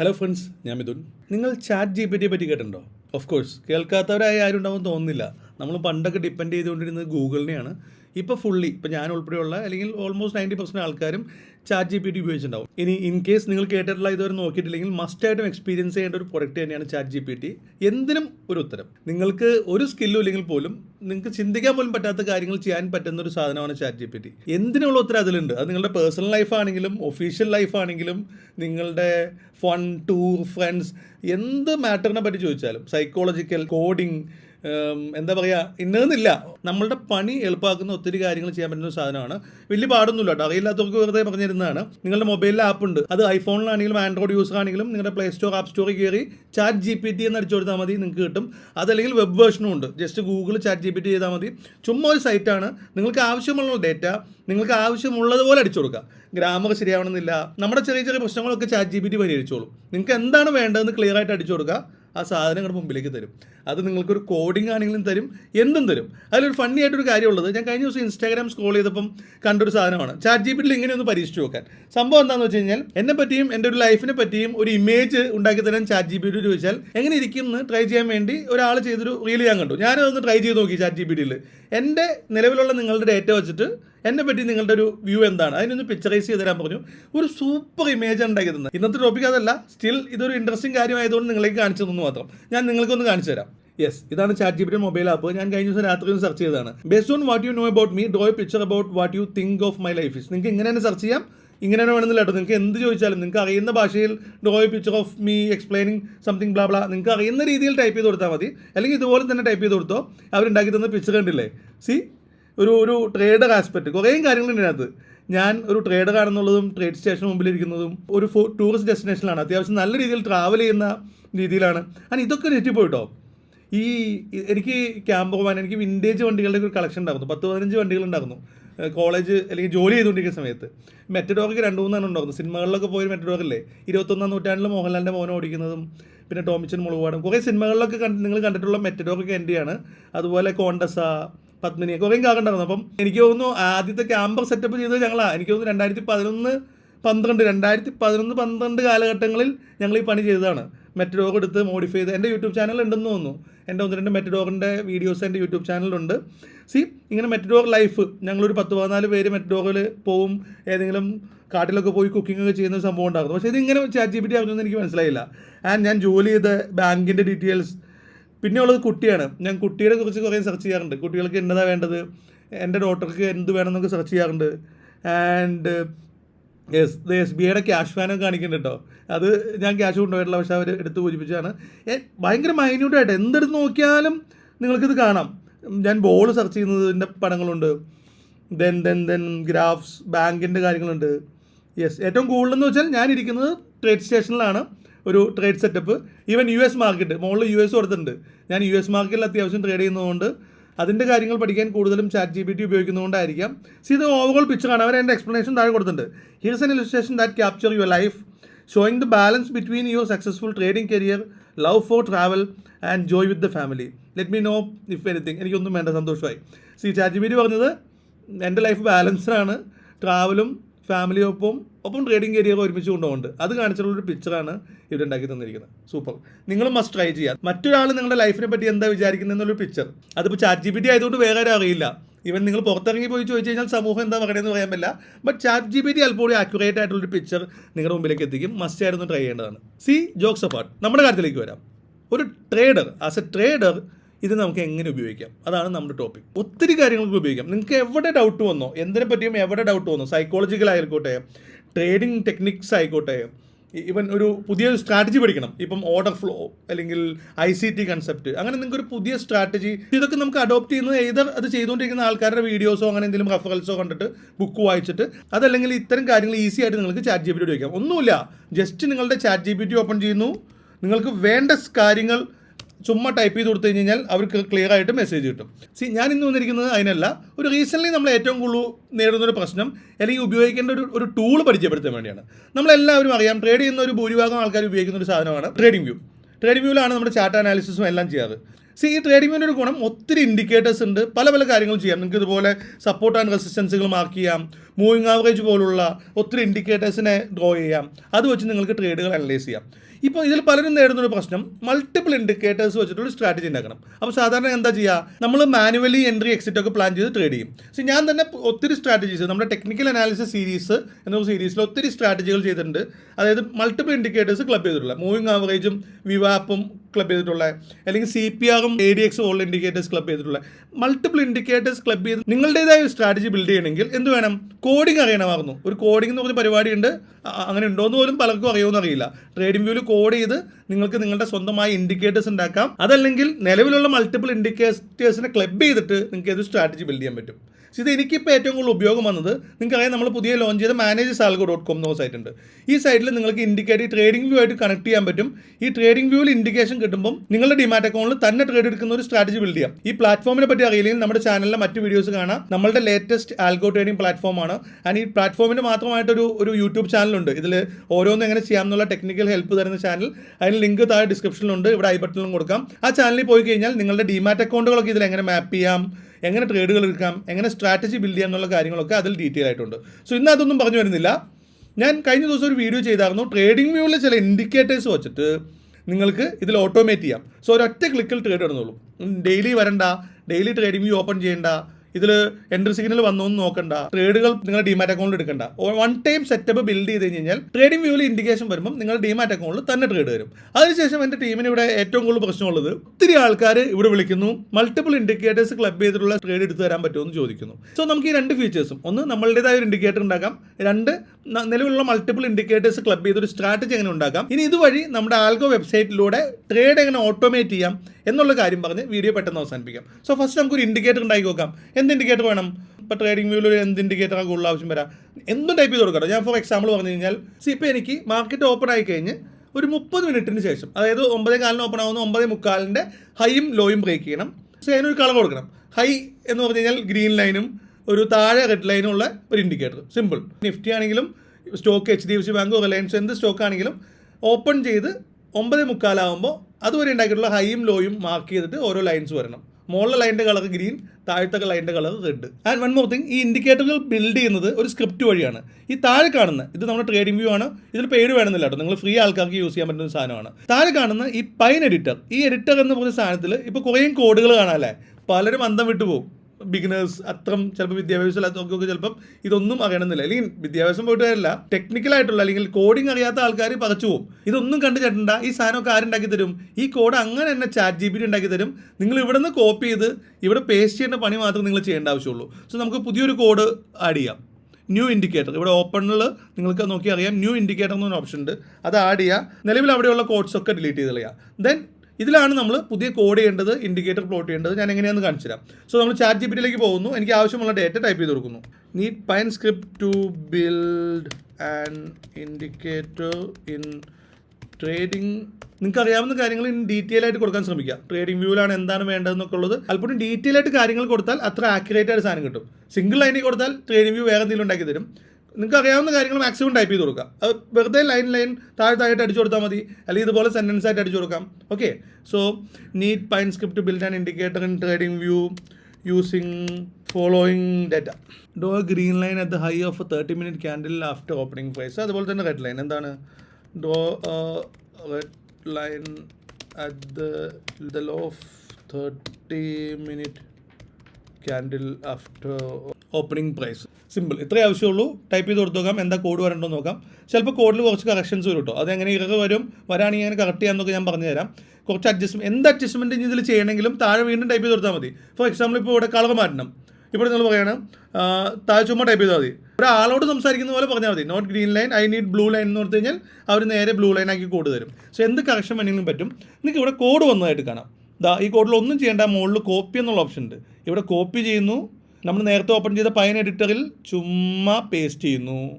Hello friends ഞാൻ മിഥുൻ. നിങ്ങൾ chat G P ടിയെ പറ്റി കേട്ടിട്ടുണ്ടോ? ഓഫ് കോഴ്സ് കേൾക്കാത്തവരായി ആരും ഉണ്ടാവും തോന്നുന്നില്ല. നമ്മൾ പണ്ടൊക്കെ ഡിപ്പെൻഡ് ചെയ്തുകൊണ്ടിരുന്നത് ഗൂഗിളിനെയാണ് ഇപ്പോൾ ഫുള്ളി ഇപ്പോൾ ഞാൻ ഉൾപ്പെടെയുള്ള അല്ലെങ്കിൽ ഓൾമോസ്റ്റ് നയന്റി പെർസെന്റ് ആൾക്കാരും ചാറ്റ് ജി പി ടി ഉപയോഗിച്ചിട്ടുണ്ടാവും. ഇനി ഇൻ കേസ് നിങ്ങൾ കേട്ടിട്ടുള്ള ഇതുവരെ നോക്കിയിട്ടില്ലെങ്കിൽ മസ്റ്റായിട്ടും എക്സ്പീരിയൻസ് ചെയ്യേണ്ട ഒരു പ്രൊഡക്റ്റ് തന്നെയാണ് ചാറ്റ് ജി പി ടി എന്തിനും ഒരു ഉത്തരം. നിങ്ങൾക്ക് ഒരു സ്കില്ലും ഇല്ലെങ്കിൽ പോലും നിങ്ങൾക്ക് ചിന്തിക്കാൻ പോലും പറ്റാത്ത കാര്യങ്ങൾ ചെയ്യാൻ പറ്റുന്ന ഒരു സാധനമാണ് ചാറ്റ് ജി പി ടി എന്തിനുള്ള ഉത്തരം അതിലുണ്ട്. അത് നിങ്ങളുടെ പേഴ്സണൽ ലൈഫാണെങ്കിലും ഒഫീഷ്യൽ ലൈഫാണെങ്കിലും നിങ്ങളുടെ ഫൺ ടൂർ ഫ്രണ്ട്സ് എന്ത് മാറ്ററിനെ പറ്റി ചോദിച്ചാലും സൈക്കോളജിക്കൽ കോഡിങ് എന്താ പറയുക ഇന്നതെന്നില്ല നമ്മളുടെ പണി എളുപ്പമാക്കുന്ന ഒത്തിരി കാര്യങ്ങൾ ചെയ്യാൻ പറ്റുന്ന സാധനമാണ്. വലിയ പാടൊന്നുമില്ല കേട്ടോ. അറിയില്ലാത്തവർക്ക് വെറുതെ പറഞ്ഞിരുന്നതാണ്. നിങ്ങളുടെ മൊബൈലിൽ ആപ്പ് ഉണ്ട്. അത് ഐഫോണിലാണെങ്കിലും ആൻഡ്രോയിഡ് യൂസർ ആണെങ്കിലും നിങ്ങളുടെ പ്ലേ സ്റ്റോർ ആപ്പ് സ്റ്റോറിൽ കയറി ചാറ്റ് ജി പി ടി എന്ന് അടിച്ചു കൊടുത്താൽ മതി നിങ്ങൾക്ക് കിട്ടും. അതല്ലെങ്കിൽ വെബ് വേർഷനും ഉണ്ട്. Just Google chat G P T ചെയ്താൽ മതി. ചുമ്മാ ഒരു സൈറ്റാണ് നിങ്ങൾക്ക് ആവശ്യമുള്ള ഡേറ്റ നിങ്ങൾക്ക് ആവശ്യമുള്ളതുപോലെ അടിച്ചു കൊടുക്കുക ഗ്രാമർ ശരിയാവണമെന്നില്ല. നമ്മുടെ ചെറിയ ചെറിയ പ്രശ്നങ്ങളൊക്കെ ചാറ്റ് ജി പി ടി പരിഹരിച്ചോളും. നിങ്ങൾക്ക് എന്താണ് വേണ്ടതെന്ന് ക്ലിയർ ആയിട്ട് അടിച്ചു കൊടുക്കുക ആ സാധനം നിങ്ങളുടെ മുമ്പിലേക്ക് തരും. അത് നിങ്ങൾക്കൊരു കോഡിംഗ് ആണെങ്കിലും തരും എന്തും തരും. അതിലൊരു ഫണ്ണി ആയിട്ടൊരു കാര്യമുള്ളത് ഞാൻ കഴിഞ്ഞ ദിവസം ഇൻസ്റ്റാഗ്രാം സ്ക്രോൾ ചെയ്തപ്പം കണ്ടൊരു സാധനമാണ്. ചാറ്റ് ജി ഇങ്ങനെ ഒന്ന് പരീക്ഷിച്ച് നോക്കാൻ. സംഭവം എന്താണെന്ന് വെച്ച് കഴിഞ്ഞാൽ എന്നെ പറ്റിയും എന്റെ ഒരു ലൈഫിനെ പറ്റിയും ഒരു ഇമേജ് ഉണ്ടാക്കി തരാൻ ചാറ്റ് ജി പി ടി ചോദിച്ചാൽ എങ്ങനെ ഇരിക്കും എന്ന് ട്രൈ ചെയ്യാൻ വേണ്ടി ഒരാൾ ചെയ്തൊരു റീൽ ഞാൻ കണ്ടു. ഞാനതൊന്ന് ട്രൈ ചെയ്ത് നോക്കി ചാറ്റ് ജി പി ടിയിൽ എന്റെ നിലവിലുള്ള നിങ്ങളുടെ ഡേറ്റ വെച്ചിട്ട് എന്നെ പറ്റി നിങ്ങളുടെ ഒരു വ്യൂ എന്താണ്? അതിനൊന്ന് പിക്ചറൈസ് ചെയ്ത് തരാൻ പറഞ്ഞു. ഒരു സൂപ്പർ ഇമേജ് ഉണ്ടാക്കി തന്നെ ഇന്നത്തെ ടോപ്പിക് അതല്ല. സ്റ്റിൽ ഇതൊരു ഇൻട്രസ്റ്റിംഗ് കാര്യമായതുകൊണ്ട് നിങ്ങളേക്ക് കാണിച്ചു തന്നു മാത്രം. ഞാൻ നിങ്ങൾക്കൊന്ന് കാണിച്ചു തരാം. യെസ് ഇതാണ് chat G P mobile app ഞാൻ കഴിഞ്ഞ ദിവസം രാത്രി സെർച്ച് ചെയ്തതാണ്. Based on what you know about me draw a picture about what you think of my life is നിങ്ങൾക്ക് ഇങ്ങനെ തന്നെ സെർച്ച് ചെയ്യാം. ഇങ്ങനെ തന്നെ വേണമെന്നില്ല കേട്ടോ. നിങ്ങൾക്ക് എന്ത് ചോദിച്ചാലും. നിങ്ങൾക്ക് അറിയുന്ന ഭാഷയിൽ draw a picture of me explaining something blah blah നിങ്ങൾക്ക് അറിയുന്ന രീതിയിൽ ടൈപ്പ് ചെയ്ത് കൊടുത്താൽ മതി. അല്ലെങ്കിൽ ഇതുപോലെ തന്നെ ടൈപ്പ് ചെയ്ത് കൊടുത്തോ. അവരുണ്ടാക്കി തന്ന പിക്ചർ കണ്ടില്ലേ? സി ഒരു ഒരു ട്രേഡർ ആസ്പെക്റ്റ് കുറേ കാര്യങ്ങളുണ്ട് ഇതിനകത്ത്. ഞാൻ ഒരു ട്രേഡർ ആണെന്നുള്ളതും ട്രേഡ് സ്റ്റേഷന് മുമ്പിലിരിക്കുന്നതും ഒരു ടൂറിസ്റ്റ് ഡെസ്റ്റിനേഷനിലാണ് അത്യാവശ്യം നല്ല രീതിയിൽ ട്രാവൽ ചെയ്യുന്ന രീതിയിലാണ്. അതിന് ഇതൊക്കെ നെറ്റിപ്പോയിട്ടോ ഈ എനിക്ക് ക്യാമ്പ് പോകാൻ എനിക്ക് വിന്റേജ് വണ്ടികളുടെ ഒരു കളക്ഷൻ ഉണ്ടായിരുന്നു. പത്ത് പതിനഞ്ച് വണ്ടികൾ ഉണ്ടായിരുന്നു. കോളേജ് അല്ലെങ്കിൽ ജോലി ചെയ്തുകൊണ്ടിരിക്കുന്ന സമയത്ത്. മെറ്റഡോർക്ക് രണ്ട് മൂന്നെണ്ണം ഉണ്ടായിരുന്നു. സിനിമകളിലൊക്കെ പോയി മെറ്റഡോറില്ലേ ഇരുപത്തൊന്നാം നൂറ്റാണ്ടിൽ മോഹൻലാലിന്റെ മോനെ ഓടിക്കുന്നതും പിന്നെ ടോമിച്ചൻ മുളകുപാടും. കുറേ സിനിമകളിലൊക്കെ കണ്ട് നിങ്ങൾ കണ്ടിട്ടുള്ള മെറ്റഡോറൊക്കെ എന്റെയാണ് അതുപോലെ കോണ്ടസ പത്മിനി കുറേ കാക്കണ്ടായിരുന്നു അപ്പം എനിക്ക് തോന്നുന്നു ആദ്യത്തെ ക്യാമ്പർ സെറ്റപ്പ് ചെയ്തത് ഞങ്ങളാണ് എനിക്ക് തോന്നുന്നു രണ്ടായിരത്തി പതിനൊന്ന് പന്ത്രണ്ട് രണ്ടായിരത്തി പതിനൊന്ന് പന്ത്രണ്ട് കാലഘട്ടങ്ങളിൽ ഞങ്ങൾ ഈ പണി ചെയ്തതാണ്. മെറ്റഡോഗ് എടുത്ത് മോഡിഫൈ ചെയ്ത് എന്റെ യൂട്യൂബ് ചാനൽ ഉണ്ടെന്ന് തോന്നുന്നു. എന്റെ ഒന്ന് രണ്ട് മെറ്റഡോഗിന്റെ വീഡിയോസ് എന്റെ യൂട്യൂബ് ചാനലിലുണ്ട് സി ഇങ്ങനെ മെറ്റഡോഗ് ലൈഫ് ഞങ്ങളൊരു പത്ത് പതിനാല് പേര് മെറ്റഡോഗിൽ പോവും. ഏതെങ്കിലും കാട്ടിലൊക്കെ പോയി കുക്കിംഗ് ഒക്കെ ചെയ്യുന്ന സംഭവം ഉണ്ടാകുന്നു പക്ഷേ ഇതിങ്ങനെ ചാറ്റ് ജി പി ടി ആകുന്നതെന്ന് എനിക്ക് മനസ്സിലായില്ല. ആൻഡ് ഞാൻ ജോലി ചെയ്ത ബാങ്കിന്റെ ഡീറ്റെയിൽസ് പിന്നെ ഉള്ളത് കുട്ടിയാണ്. ഞാൻ കുട്ടിയെ കുറിച്ച് കുറേ സെർച്ച് ചെയ്യാറുണ്ട്. കുട്ടികൾക്ക് എന്നതാ വേണ്ടത്? എന്റെ ഡോട്ടർക്ക് എന്ത് വേണമെന്നൊക്കെ സെർച്ച് ചെയ്യാറുണ്ട്. ആൻഡ് എസ് എസ് ബി ഐയുടെ ക്യാഷ് ഫാനും കാണിക്കുന്നുണ്ട് കേട്ടോ. അത് ഞാൻ ക്യാഷ് കൊണ്ടുപോയിട്ടില്ല പക്ഷേ അവർ എടുത്ത് സൂചിപ്പിച്ചാണ് ഏ, ഭയങ്കര മൈന്യൂട്ടായിട്ട് എന്തെടുത്ത് നോക്കിയാലും നിങ്ങൾക്കിത് കാണാം. ഞാൻ ബോൾ സെർച്ച് ചെയ്യുന്നതിന്റെ പടങ്ങളുണ്ട്. ദെൻ ദെൻ ദെൻ ഗ്രാഫ്സ് ബാങ്കിന്റെ കാര്യങ്ങളുണ്ട്. യെസ് ഏറ്റവും കൂടുതലെന്ന് വെച്ചാൽ ഞാനിരിക്കുന്നത് ട്രേഡ് സ്റ്റേഷനിലാണ് ഒരു trade setup even U S market മുകളിൽ യു എസ് കൊടുത്തിട്ടുണ്ട്. ഞാൻ യു എസ് മാർക്കറ്റിൽ അത്യാവശ്യം ട്രേഡ് ചെയ്യുന്നതുകൊണ്ട് അതിന്റെ കാര്യങ്ങൾ പഠിക്കാൻ കൂടുതലും ചാറ്റ് ജി പി ടി ഉപയോഗിക്കുന്നതുകൊണ്ടായിരിക്കാം. സി ഇത് ഓവറോൾ പിക്ചറാണ് അവർ എന്റെ എക്സ്പ്ലനേഷൻ താഴെ കൊടുത്തിട്ടുണ്ട്. Here's an illustration that capture your life showing the balance between your successful trading career love for travel and joy with the family let me know if anything എനിക്കൊന്നും വേണ്ട സന്തോഷമായി. See chat G P T പറഞ്ഞത് എന്റെ life ബാലൻസ്ഡാണ് ട്രാവലും ഫാമിലിയൊപ്പം ഒപ്പം trading career ഒരുമിച്ച് കൊണ്ടുപോകുന്നുണ്ട്. അത് കാണിച്ചിട്ടുള്ള ഒരു പിക്ചറാണ് ഇവിടെ ഉണ്ടാക്കി തന്നിരിക്കുന്നത്. സൂപ്പർ നിങ്ങൾ മസ്റ്റ് ട്രൈ ചെയ്യാം മറ്റൊരാൾ നിങ്ങളുടെ ലൈഫിനെ പറ്റി എന്താ വിചാരിക്കുന്നത് എന്നൊരു പിക്ചർ അതിപ്പോൾ ചാറ്റ് ജി പി ടി ആയതുകൊണ്ട് വേറെ ആരും അറിയില്ല. ഇവൻ നിങ്ങൾ പുറത്തിറങ്ങി പോയി ചോദിച്ചു കഴിഞ്ഞാൽ സമൂഹം എന്താ പറയുന്നത് പറയാൻ പറ്റില്ല. But chat G P T അല്പോഴും accurate ആയിട്ടുള്ളൊരു പിക്ചർ നിങ്ങളുടെ മുമ്പിലേക്ക് എത്തിക്കും. മസ്റ്റ് ആയിരുന്നു ട്രൈ ചെയ്യേണ്ടതാണ്. സി ജോക്സ് അപ്പാർട്ട് നമ്മുടെ കാര്യത്തിലേക്ക് വരാം. ഒരു ട്രേഡർ ആസ് എ ട്രേഡർ ഇത് നമുക്ക് എങ്ങനെ ഉപയോഗിക്കാം? അതാണ് നമ്മുടെ ടോപ്പിക് ഒത്തിരി കാര്യങ്ങൾക്ക് ഉപയോഗിക്കാം. നിങ്ങൾക്ക് എവിടെ ഡൗട്ട് വന്നോ എന്തിനെ പറ്റിയും എവിടെ ഡൗട്ട് വന്നോ സൈക്കോളജിക്കൽ ആയിക്കോട്ടെ ട്രേഡിംഗ് ടെക്നിക്സ് ആയിക്കോട്ടെ ഇവൻ ഒരു പുതിയ സ്ട്രാറ്റജി പഠിക്കണം. ഇപ്പം ഓർഡർ ഫ്ലോ അല്ലെങ്കിൽ ഐ സി ടി കൺസെപ്റ്റ് അങ്ങനെ നിങ്ങൾക്ക് ഒരു പുതിയ സ്ട്രാറ്റജി ഇതൊക്കെ നമുക്ക് അഡോപ്റ്റ് ചെയ്യുന്നത് ഏതർ അത് ചെയ്തുകൊണ്ടിരിക്കുന്ന ആൾക്കാരുടെ വീഡിയോസോ അങ്ങനെ എന്തെങ്കിലും റഫറൽസോ കണ്ടിട്ട് ബുക്ക് വായിച്ചിട്ട് അതല്ലെങ്കിൽ ഇത്തരം കാര്യങ്ങൾ ഈസി ആയിട്ട് നിങ്ങൾക്ക് ചാറ്റ് ജി പി ടി ഉപയോഗിക്കാം ഒന്നുമില്ല. ജസ്റ്റ് നിങ്ങളുടെ chat G P T open ചെയ്യുന്നു. നിങ്ങൾക്ക് വേണ്ട കാര്യങ്ങൾ ചുമ്മാ ടൈപ്പ് ചെയ്ത് കൊടുത്തു കഴിഞ്ഞ് കഴിഞ്ഞാൽ അവർക്ക് ക്ലിയർ ആയിട്ട് മെസ്സേജ് കിട്ടും. സി ഞാൻ ഇന്ന് വന്നിരിക്കുന്നത് അതിനല്ല. ഒരു റീസെന്റ്ലി നമ്മൾ ഏറ്റവും കൂടുതൽ നേരിടുന്ന ഒരു പ്രശ്നം അല്ലെങ്കിൽ ഉപയോഗിക്കേണ്ട ഒരു ഒരു ടൂൾ പരിചയപ്പെടുത്താൻ വേണ്ടിയാണ്. നമ്മളെല്ലാവരും അറിയാം ട്രേഡ് ചെയ്യുന്ന ഒരു ഭൂരിഭാഗം ആൾക്കാർ ഉപയോഗിക്കുന്ന ഒരു സാധനമാണ് ട്രേഡിംഗ് വ്യൂ ട്രേഡിംഗ് വ്യൂവിലാണ് നമ്മുടെ ചാർട്ട് അനാലിസിസും എല്ലാം ചെയ്യാറ്. സി ഈ ട്രേഡിംഗ് വ്യൂവിന്റെ ഒരു ഗുണം ഒത്തിരി ഇൻഡിക്കേറ്റേഴ്സ് ഉണ്ട്. പല പല കാര്യങ്ങൾ ചെയ്യാം. നിങ്ങൾക്ക് ഇതുപോലെ സപ്പോർട്ട് ആൻഡ് റെസിസ്റ്റൻസുകൾ മാർക്ക് ചെയ്യാം. മൂവിങ് ആവറേജ് പോലുള്ള ഒത്തിരി ഇൻഡിക്കേറ്റേഴ്സിനെ ഡ്രോ ചെയ്യാം. അത് വെച്ച് നിങ്ങൾക്ക് ട്രേഡുകൾ അനലൈസ് ചെയ്യാം. ഇപ്പോൾ ഇതിൽ പലരും നേടുന്ന ഒരു പ്രശ്നം മൾട്ടിപ്പിൾ ഇൻഡിക്കേറ്റേഴ്സ് വെച്ചിട്ടുള്ള സ്ട്രാറ്റജി ഉണ്ടാക്കണം. അപ്പോൾ സാധാരണ എന്താ ചെയ്യുക നമ്മൾ മാനുവലി എൻട്രി എക്സിറ്റ് ഒക്കെ പ്ലാൻ ചെയ്ത് ട്രേഡ് ചെയ്യും. സോ ഞാൻ തന്നെ ഒത്തിരി സ്ട്രാറ്റജീസ് നമ്മുടെ ടെക്നിക്കൽ അനാലിസിസ് സീരീസ് എന്ന സീരീസിൽ ഒത്തിരി സ്ട്രാറ്റജികൾ ചെയ്തിട്ടുണ്ട്. അതായത് മൾട്ടിപ്പിൾ ഇൻഡിക്കേറ്റേഴ്സ് ക്ലബ് ചെയ്തിട്ടുള്ള. മൂവിങ് ആവറേജും വിവാപ്പും ക്ലബ് ചെയ്തിട്ടുള്ള അല്ലെങ്കിൽ സി പി ആറും A D X all indicators club ചെയ്തിട്ടുള്ള. മൾട്ടിപ്പിൾ ഇൻഡിക്കേറ്റേഴ്സ് ക്ലബ് ചെയ്ത് നിങ്ങളുടേതായ ഒരു സ്ട്രാറ്റജി ബിൽഡ് ചെയ്യണമെങ്കിൽ എന്ത് വേണം? കോഡിംഗ് അറിയണമായിരുന്നു. ഒരു കോഡിംഗ് എന്ന് പറഞ്ഞ പരിപാടിയുണ്ട്. അങ്ങനെ ഉണ്ടോയെന്ന് പോലും പലർക്കും അറിയുമെന്ന് അറിയില്ല. ട്രേഡിംഗ് വ്യൂവിൽ കോഡ് ചെയ്ത് നിങ്ങൾക്ക് നിങ്ങളുടെ സ്വന്തമായ ഇൻഡിക്കേറ്റേഴ്സ് ഉണ്ടാക്കാം. അതല്ലെങ്കിൽ നിലവിലുള്ള മൾട്ടിപ്പിൾ ഇൻഡിക്കേറ്റേഴ്സിനെ ക്ലബ് ചെയ്തിട്ട് നിങ്ങൾക്ക് ഏത് സ്ട്രാറ്റജി ബിൽഡ് ചെയ്യാൻ പറ്റും? ഇത് എനിക്കിപ്പോൾ ഏറ്റവും കൂടുതൽ ഉപയോഗം വന്നത് നിങ്ങൾക്കറിയാം നമ്മൾ പുതിയ ലോഞ്ച് ചെയ്ത മാനേജ് സാൽഗോ ഡോട്ട് കോം എന്ന സൈറ്റ് ഉണ്ട്. ഈ സൈറ്റിൽ നിങ്ങൾക്ക് ഇൻഡിക്കേറ്റ് ട്രേഡിംഗ് വ്യൂ ആയിട്ട് കണക്ട് ചെയ്യാൻ പറ്റും. ഈ ട്രേഡിംഗ് വ്യൂവിൽ ഇൻഡിക്കേഷൻ കിട്ടുമ്പോൾ നിങ്ങളുടെ ഡിമാറ്റ് അക്കൗണ്ടിൽ തന്നെ ട്രേഡ് എടുക്കുന്ന ഒരു സ്ട്രാറ്റജി ബിൽഡ് ചെയ്യാം. ഈ പ്ലാറ്റ്ഫോമിനെ പറ്റി അറിയില്ലെങ്കിൽ നമ്മുടെ ചാനലിലെ മറ്റ് വീഡിയോസ് കാണാം. നമ്മളുടെ ലേറ്റസ്റ്റ് ആൽഗോ ട്രേഡിംഗ് പ്ലാറ്റ്ഫോമാണ് ആൻഡ് ഈ പ്ലാറ്റ്ഫോമിന് മാത്രമായിട്ടൊരു ഒരു യൂട്യൂബ് ചാനലുണ്ട് ഇതിൽ ഓരോന്നും എങ്ങനെ ചെയ്യാം എന്നുള്ള ടെക്നിക്കൽ ഹെൽപ്പ് തരുന്ന ചാനൽ അതിന് ലിങ്ക് താഴെ ഡിസ്ക്രിപ്ഷനിലുണ്ട് ഇവിടെ ഐ ബട്ടണിലും കൊടുക്കാം. ആ ചാനലിൽ പോയി കഴിഞ്ഞാൽ നിങ്ങളുടെ ഡിമാറ്റ് അക്കൗണ്ടുകളൊക്കെ ഇതിൽ എങ്ങനെ മാപ്പ് ചെയ്യാം എങ്ങനെ ട്രേഡുകൾ എടുക്കാം എങ്ങനെ സ്ട്രാറ്റജി ബിൽഡ് ചെയ്യാം എന്നുള്ള കാര്യങ്ങളൊക്കെ അതിൽ ഡീറ്റെയിൽ ആയിട്ടുണ്ട്. സോ ഇന്ന് അതൊന്നും പറഞ്ഞു വരുന്നില്ല. ഞാൻ കഴിഞ്ഞ ദിവസം ഒരു വീഡിയോ ചെയ്തായിരുന്നു. ട്രേഡിംഗ് വ്യൂവിലെ ചില ഇൻഡിക്കേറ്റേഴ്സ് വെച്ചിട്ട് നിങ്ങൾക്ക് ഇതിൽ ഓട്ടോമേറ്റ് ചെയ്യാം. സോ ഒരൊറ്റ ക്ലിക്കിൽ ട്രേഡ് ഇടുന്നുള്ളൂ ഡെയിലി വരണ്ട ഡെയിലി ട്രേഡിംഗ് വ്യൂ ഓപ്പൺ ചെയ്യേണ്ട ഇതിൽ എൻട്രി സിഗ്നൽ വന്നു എന്ന് നോക്കണ്ട. ട്രേഡുകൾ നിങ്ങളുടെ ഡിമാറ്റ് അക്കൗണ്ടിൽ എടുക്കണ്ട. വൺ ടൈം സെറ്റപ്പ് ബിൽഡ് ചെയ്ത് കഴിഞ്ഞാൽ ട്രേഡിംഗ് വ്യൂവിൽ ഇൻഡിക്കേഷൻ വരുമ്പോൾ നിങ്ങളുടെ ഡിമാറ്റ് അക്കൗണ്ടിൽ തന്നെ ട്രേഡ് വരും. അതിനുശേഷം എന്റെ ടീമിന് ഇവിടെ ഏറ്റവും കൂടുതൽ പ്രശ്നമുള്ളത് ഒത്തിരി ആൾക്കാർ ഇവിടെ വിളിക്കുന്നു. മൾട്ടിപ്പിൾ ഇൻഡിക്കേറ്റേഴ്സ് ക്ലബ് ചെയ്തിട്ടുള്ള ട്രേഡ് എടുത്തു തരാൻ പറ്റുമെന്ന് ചോദിക്കുന്നു. സോ നമുക്ക് ഈ രണ്ട് ഫീച്ചേഴ്സും ഒന്ന് നമ്മളുടേതായ ഒരു ഇൻഡിക്കേറ്റർ ഉണ്ടാക്കാം. രണ്ട് നിലവിലുള്ള മൾട്ടിപ്പിൾ ഇൻഡിക്കേറ്റേഴ്സ് ക്ലബ് ചെയ്തൊരു സ്ട്രാറ്റജി എങ്ങനെ ഉണ്ടാക്കാം? ഇനി ഇതുവഴി നമ്മുടെ ആൽഗോ വെബ്സൈറ്റിലൂടെ ട്രേഡ് എങ്ങനെ ഓട്ടോമേറ്റ് ചെയ്യാം എന്നുള്ള കാര്യം പറഞ്ഞ് വീഡിയോ പെട്ടെന്ന് അവസാനിപ്പിക്കാം. സോ ഫസ്റ്റ് നമുക്കൊരു ഇൻഡിക്കേറ്റർ ഉണ്ടാക്കി നോക്കാം. എന്ത് ഇൻഡിക്കേറ്റർ വേണം? ഇപ്പോൾ ട്രേഡിംഗ് വ്യൂവിൽ എന്ത് ഇൻഡിക്കേറ്ററാണ് കൂടുതൽ ആവശ്യം വരാം? എന്തും ടൈപ്പ് ചെയ്ത് കൊടുക്കാം ഞാൻ ഫോർ എക്സാമ്പിൾ പറഞ്ഞു കഴിഞ്ഞാൽ സി ഇപ്പോൾ എനിക്ക് മാർക്കറ്റ് ഓപ്പൺ ആയി കഴിഞ്ഞ് ഒരു മുപ്പത് മിനിറ്റിന് ശേഷം അതായത് ഒമ്പതേ കാലിന് ഓപ്പൺ ആവുന്ന ഒമ്പതേ മുക്കാലിന്റെ ഹൈയും ലോയും ബ്രേക്ക് ചെയ്യണം. സോ അതിനൊരു കളർ കൊടുക്കണം. ഹൈ എന്ന് പറഞ്ഞു കഴിഞ്ഞാൽ ഗ്രീൻ ലൈനും ഒരു താഴെ റെഡ് ലൈനുള്ള ഒരു ഇൻഡിക്കേറ്റർ സിമ്പിൾ നിഫ്റ്റി ആണെങ്കിലും stock H D F C bank Reliance എന്ത് സ്റ്റോക്ക് ആണെങ്കിലും ഓപ്പൺ ചെയ്ത് ഒമ്പത് മുക്കാലാവുമ്പോൾ അതുവരെ ഉണ്ടാക്കിയിട്ടുള്ള ഹൈയും ലോയും മാർക്ക് ചെയ്തിട്ട് ഓരോ ലൈൻസ് വരണം. മുകളിലെ ലൈന്റെ കളർ ഗ്രീൻ താഴത്തെ ലൈന്റെ colour red and one more thing ഈ ഇൻഡിക്കേറ്ററുകൾ ബിൽഡ് ചെയ്യുന്നത് ഒരു സ്ക്രിപ്റ്റ് വഴിയാണ്. ഈ താഴെ കാണുന്ന ഇത് നമ്മുടെ ട്രേഡിംഗ് വ്യൂ ആണ്. ഇതിൽ പേര് വേണമെന്നില്ല കേട്ടോ. നിങ്ങൾ ഫ്രീ ആൾക്കാർക്ക് യൂസ് ചെയ്യാൻ പറ്റുന്ന സാധനമാണ്. താഴെ കാണുന്ന ഈ പൈൻ എഡിറ്റർ ഈ എഡിറ്റർ എന്ന് പറഞ്ഞ സാധനത്തിൽ ഇപ്പോൾ കുറേ കോഡുകൾ കാണാമല്ലേ പലരും അന്തം വിട്ടു പോകും. ബിഗിനേഴ്സ് അത്രം ചിലപ്പോൾ വിദ്യാഭ്യാസം ഇല്ലാത്തവർക്കൊക്കെ ചിലപ്പം ഇതൊന്നും അറിയണമെന്നില്ല. അല്ലെങ്കിൽ വിദ്യാഭ്യാസം പോയിട്ട് കാര്യമില്ല. ടെക്നിക്കലായിട്ടുള്ള അല്ലെങ്കിൽ കോഡിങ് അറിയാത്ത ആൾക്കാർ പറച്ചു പോകും ഇതൊന്നും കണ്ടു ചേട്ടണ്ട ഈ സാധനമൊക്കെ ആരുണ്ടാക്കി തരും? ഈ കോഡ് അങ്ങനെ തന്നെ ചാറ്റ് ജി ബി ഉണ്ടാക്കി തരും. നിങ്ങൾ ഇവിടെ നിന്ന് കോപ്പി ചെയ്ത് ഇവിടെ പേസ്റ്റ് ചെയ്യേണ്ട പണി മാത്രം നിങ്ങൾ ചെയ്യേണ്ട ആവശ്യമുള്ളൂ. സോ നമുക്ക് പുതിയൊരു കോഡ് ആഡ് ചെയ്യാം. ന്യൂ ഇൻഡിക്കേറ്റർ ഇവിടെ ഓപ്പണിൽ നിങ്ങൾക്ക് നോക്കി അറിയാം. ന്യൂ ഇൻഡിക്കേറ്റർ എന്നൊരു ഓപ്ഷൻ ഉണ്ട്. അത് ആഡ് ചെയ്യുക നിലവിൽ അവിടെയുള്ള കോഡ്സ് ഒക്കെ ഡിലീറ്റ് ചെയ്ത് കളയുക ദെൻ ഇതിലാണ് നമ്മൾ പുതിയ കോഡ് ചെയ്യേണ്ടത് ഇൻഡിക്കേറ്റർ പ്ലോട്ട് ചെയ്യേണ്ടത്. ഞാൻ എങ്ങനെയാണെന്ന് കാണിച്ചു തരാം. സോ നമ്മൾ ചാറ്റ് ജി പി പോകുന്നു. എനിക്ക് ആവശ്യമുള്ള ഡേറ്റ ടൈപ്പ് ചെയ്ത് കൊടുക്കുന്നു. Need Pine Script to build and indicator in trading നിങ്ങൾക്ക് അറിയാവുന്ന കാര്യങ്ങൾ ഇൻ ഡീറ്റെയിൽ ആയിട്ട് കൊടുക്കാൻ ശ്രമിക്കുക. ട്രേഡിംഗ് വ്യൂവിലാണ് എന്താണ് വേണ്ടതെന്നൊക്കെ ഉള്ളത്. അല്പം ഡീറ്റെയിൽ ആയിട്ട് കാര്യങ്ങൾ കൊടുത്താൽ അത്ര ആക്യുറേറ്റ് ആയിട്ട് സാധനം കിട്ടും. സിംഗിൾ ലൈനിൽ കൊടുത്താൽ ട്രേഡിംഗ് വ്യൂ വേറെ എന്തെങ്കിലും ഉണ്ടാക്കി തരും. നിങ്ങൾക്ക് അറിയാവുന്ന കാര്യങ്ങൾ മാക്സിമം ടൈപ്പ് ചെയ്ത് കൊടുക്കുക അത് വെറുതെ ലൈൻ ലൈൻ താഴെ താഴെയായിട്ട് അടിച്ചു കൊടുത്താൽ മതി. അല്ലെങ്കിൽ ഇതുപോലെ സെന്റൻസ് ആയിട്ട് അടിച്ചു കൊടുക്കാം. Okay so need Pine Script build and indicator in trading view using following data draw green line at the high of thirty minute candle after opening price അതുപോലെ തന്നെ റെഡ് ലൈൻ എന്താണ്? Draw red line at the the low of thirty minute candle after opening price simple. ഇത്രേ ആവശ്യമുള്ളൂ. Type ചെയ്ത് കൊടുത്തു നോക്കാം. എന്താ code വരണ്ടോ നോക്കാം. ചിലപ്പോൾ കോഡിൽ കുറച്ച് കറക്ഷൻസ് വരും കേട്ടോ അതെങ്ങനെ ഇറക്ക് വരും വരാണെങ്കിൽ അങ്ങനെ കറക്റ്റ് ചെയ്യാമെന്നൊക്കെ ഞാൻ പറഞ്ഞു തരാം. കുറച്ച് അഡ്ജസ്റ്റ്മെന്റ് എന്ത് അഡ്ജസ്റ്റ്മെന്റ് ഇനി ഇതിൽ ചെയ്യണമെങ്കിലും താഴെ വീണ്ടും ടൈപ്പ് ചെയ്ത് കൊടുത്താൽ മതി. ഫോർ എക്സാമ്പിൾ ഇപ്പോൾ ഇവിടെ കളർ മാറ്റണം. ഇപ്പോൾ നിങ്ങൾ പറയണം താഴെ ചുമ്മാ ടൈപ്പ് ചെയ്താൽ മതി. ഒരാളോട് സംസാരിക്കുന്ന പോലെ പറഞ്ഞാൽ മതി. Not green line I need blue line എന്ന് പറഞ്ഞു കഴിഞ്ഞാൽ അവർ നേരെ ബ്ലൂ ലൈൻ ആക്കി കോഡ് തരും. സോ എന്ത് കറക്ഷൻ വേണമെങ്കിലും പറ്റും. നിങ്ങൾക്ക് ഇവിടെ കോഡ് വന്നതായിട്ട് കാണാം. ദാ ഈ കോഡിൽ ഒന്നും ചെയ്യേണ്ട മുകളിൽ കോപ്പി എന്നുള്ള ഓപ്ഷൻ ഉണ്ട്. ഇവിടെ കോപ്പി ചെയ്യുന്നു. നമ്മൾ നേരത്തെ ഓപ്പൺ ചെയ്ത പൈൻ എഡിറ്ററിൽ ചുമ്മാ പേസ്റ്റ് ചെയ്യുന്നു.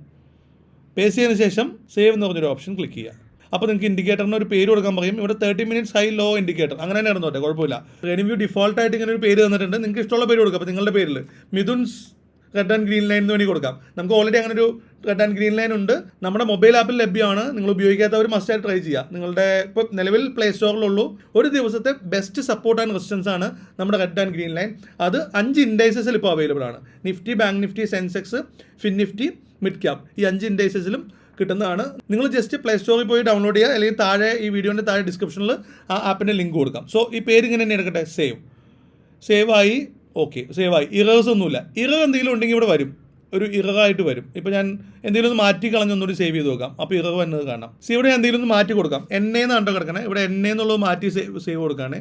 പേസ്റ്റ് ചെയ്തതിന് ശേഷം സേവ് എന്ന് പറഞ്ഞൊരു ഓപ്ഷൻ ക്ലിക്ക് ചെയ്യുക. അപ്പോൾ നിങ്ങൾക്ക് ഇൻഡിക്കേറ്ററിന് ഒരു പേര് കൊടുക്കാൻ പറയും. ഇവിടെ thirty minutes high low indicator അങ്ങനെ തന്നെ ഇടുന്നോട്ടെ കുഴപ്പമില്ല. റെനിവ്യൂ ഡിഫോൾട്ടായിട്ട് ഇങ്ങനെ ഒരു പേര് തന്നിട്ടുണ്ട്. നിങ്ങൾക്ക് ഇഷ്ടമുള്ള പേര് കൊടുക്കാം. അപ്പോൾ നിങ്ങളുടെ പേരിൽ Mithun's red and green line എന്ന് വേണ്ടി കൊടുക്കാം. നമുക്ക് ഓൾറെഡി അങ്ങനെ ഒരു റെഡ് ആൻഡ് ഗ്രീൻ ലൈൻ ഉണ്ട്. നമ്മുടെ മൊബൈൽ ആപ്പിൽ ലഭ്യമാണ്. നിങ്ങൾ ഉപയോഗിക്കാത്തവർ മസ്റ്റായിട്ട് ട്രൈ ചെയ്യുക. നിങ്ങളുടെ ഇപ്പോൾ നിലവിൽ പ്ലേ സ്റ്റോറിലുള്ളൂ ഒരു ദിവസത്തെ ബെസ്റ്റ് സപ്പോർട്ട് ആൻഡ് റെസിസ്റ്റൻസ് ആണ് നമ്മുടെ റെഡ് ആൻഡ് ഗ്രീൻ ലൈൻ അത് അഞ്ച് ഇൻഡൈസസിൽ ഇപ്പോൾ അവൈലബിൾ ആണ്. Nifty bank Nifty Sensex fin Nifty mid cap ഈ അഞ്ച് ഇൻഡൈസസിലും കിട്ടുന്നതാണ്. നിങ്ങൾ ജസ്റ്റ് പ്ലേ സ്റ്റോറിൽ പോയി ഡൗൺലോഡ് ചെയ്യുക. അല്ലെങ്കിൽ താഴെ ഈ വീഡിയോന്റെ താഴെ ഡിസ്ക്രിപ്ഷനിൽ ആ ആപ്പിന്റെ ലിങ്ക് കൊടുക്കാം. സോ ഈ പേര് ഇങ്ങനെ തന്നെ എടുക്കട്ടെ. സേവ് സേവായി ഓക്കെ സേവായി ഇറേഴ്സ് ഒന്നുമില്ല. ഇറർ എന്തെങ്കിലും ഉണ്ടെങ്കിൽ ഇവിടെ വരും. ഒരു ഇറകായിട്ട് വരും. ഇപ്പോൾ ഞാൻ എന്തെങ്കിലും ഒന്ന് മാറ്റി കളഞ്ഞ് ഒന്നുകൂടി സേവ് ചെയ്ത് നോക്കാം. അപ്പോൾ ഇറക വന്നത് കാണാം. സി ഇവിടെ എന്തെങ്കിലും ഒന്ന് മാറ്റി കൊടുക്കാം. എണ്ണയെന്ന് കണ്ടോ കിടക്കണേ? ഇവിടെ എന്നെ എന്നുള്ളത് മാറ്റി സേവ് സേവ് കൊടുക്കുകയാണേ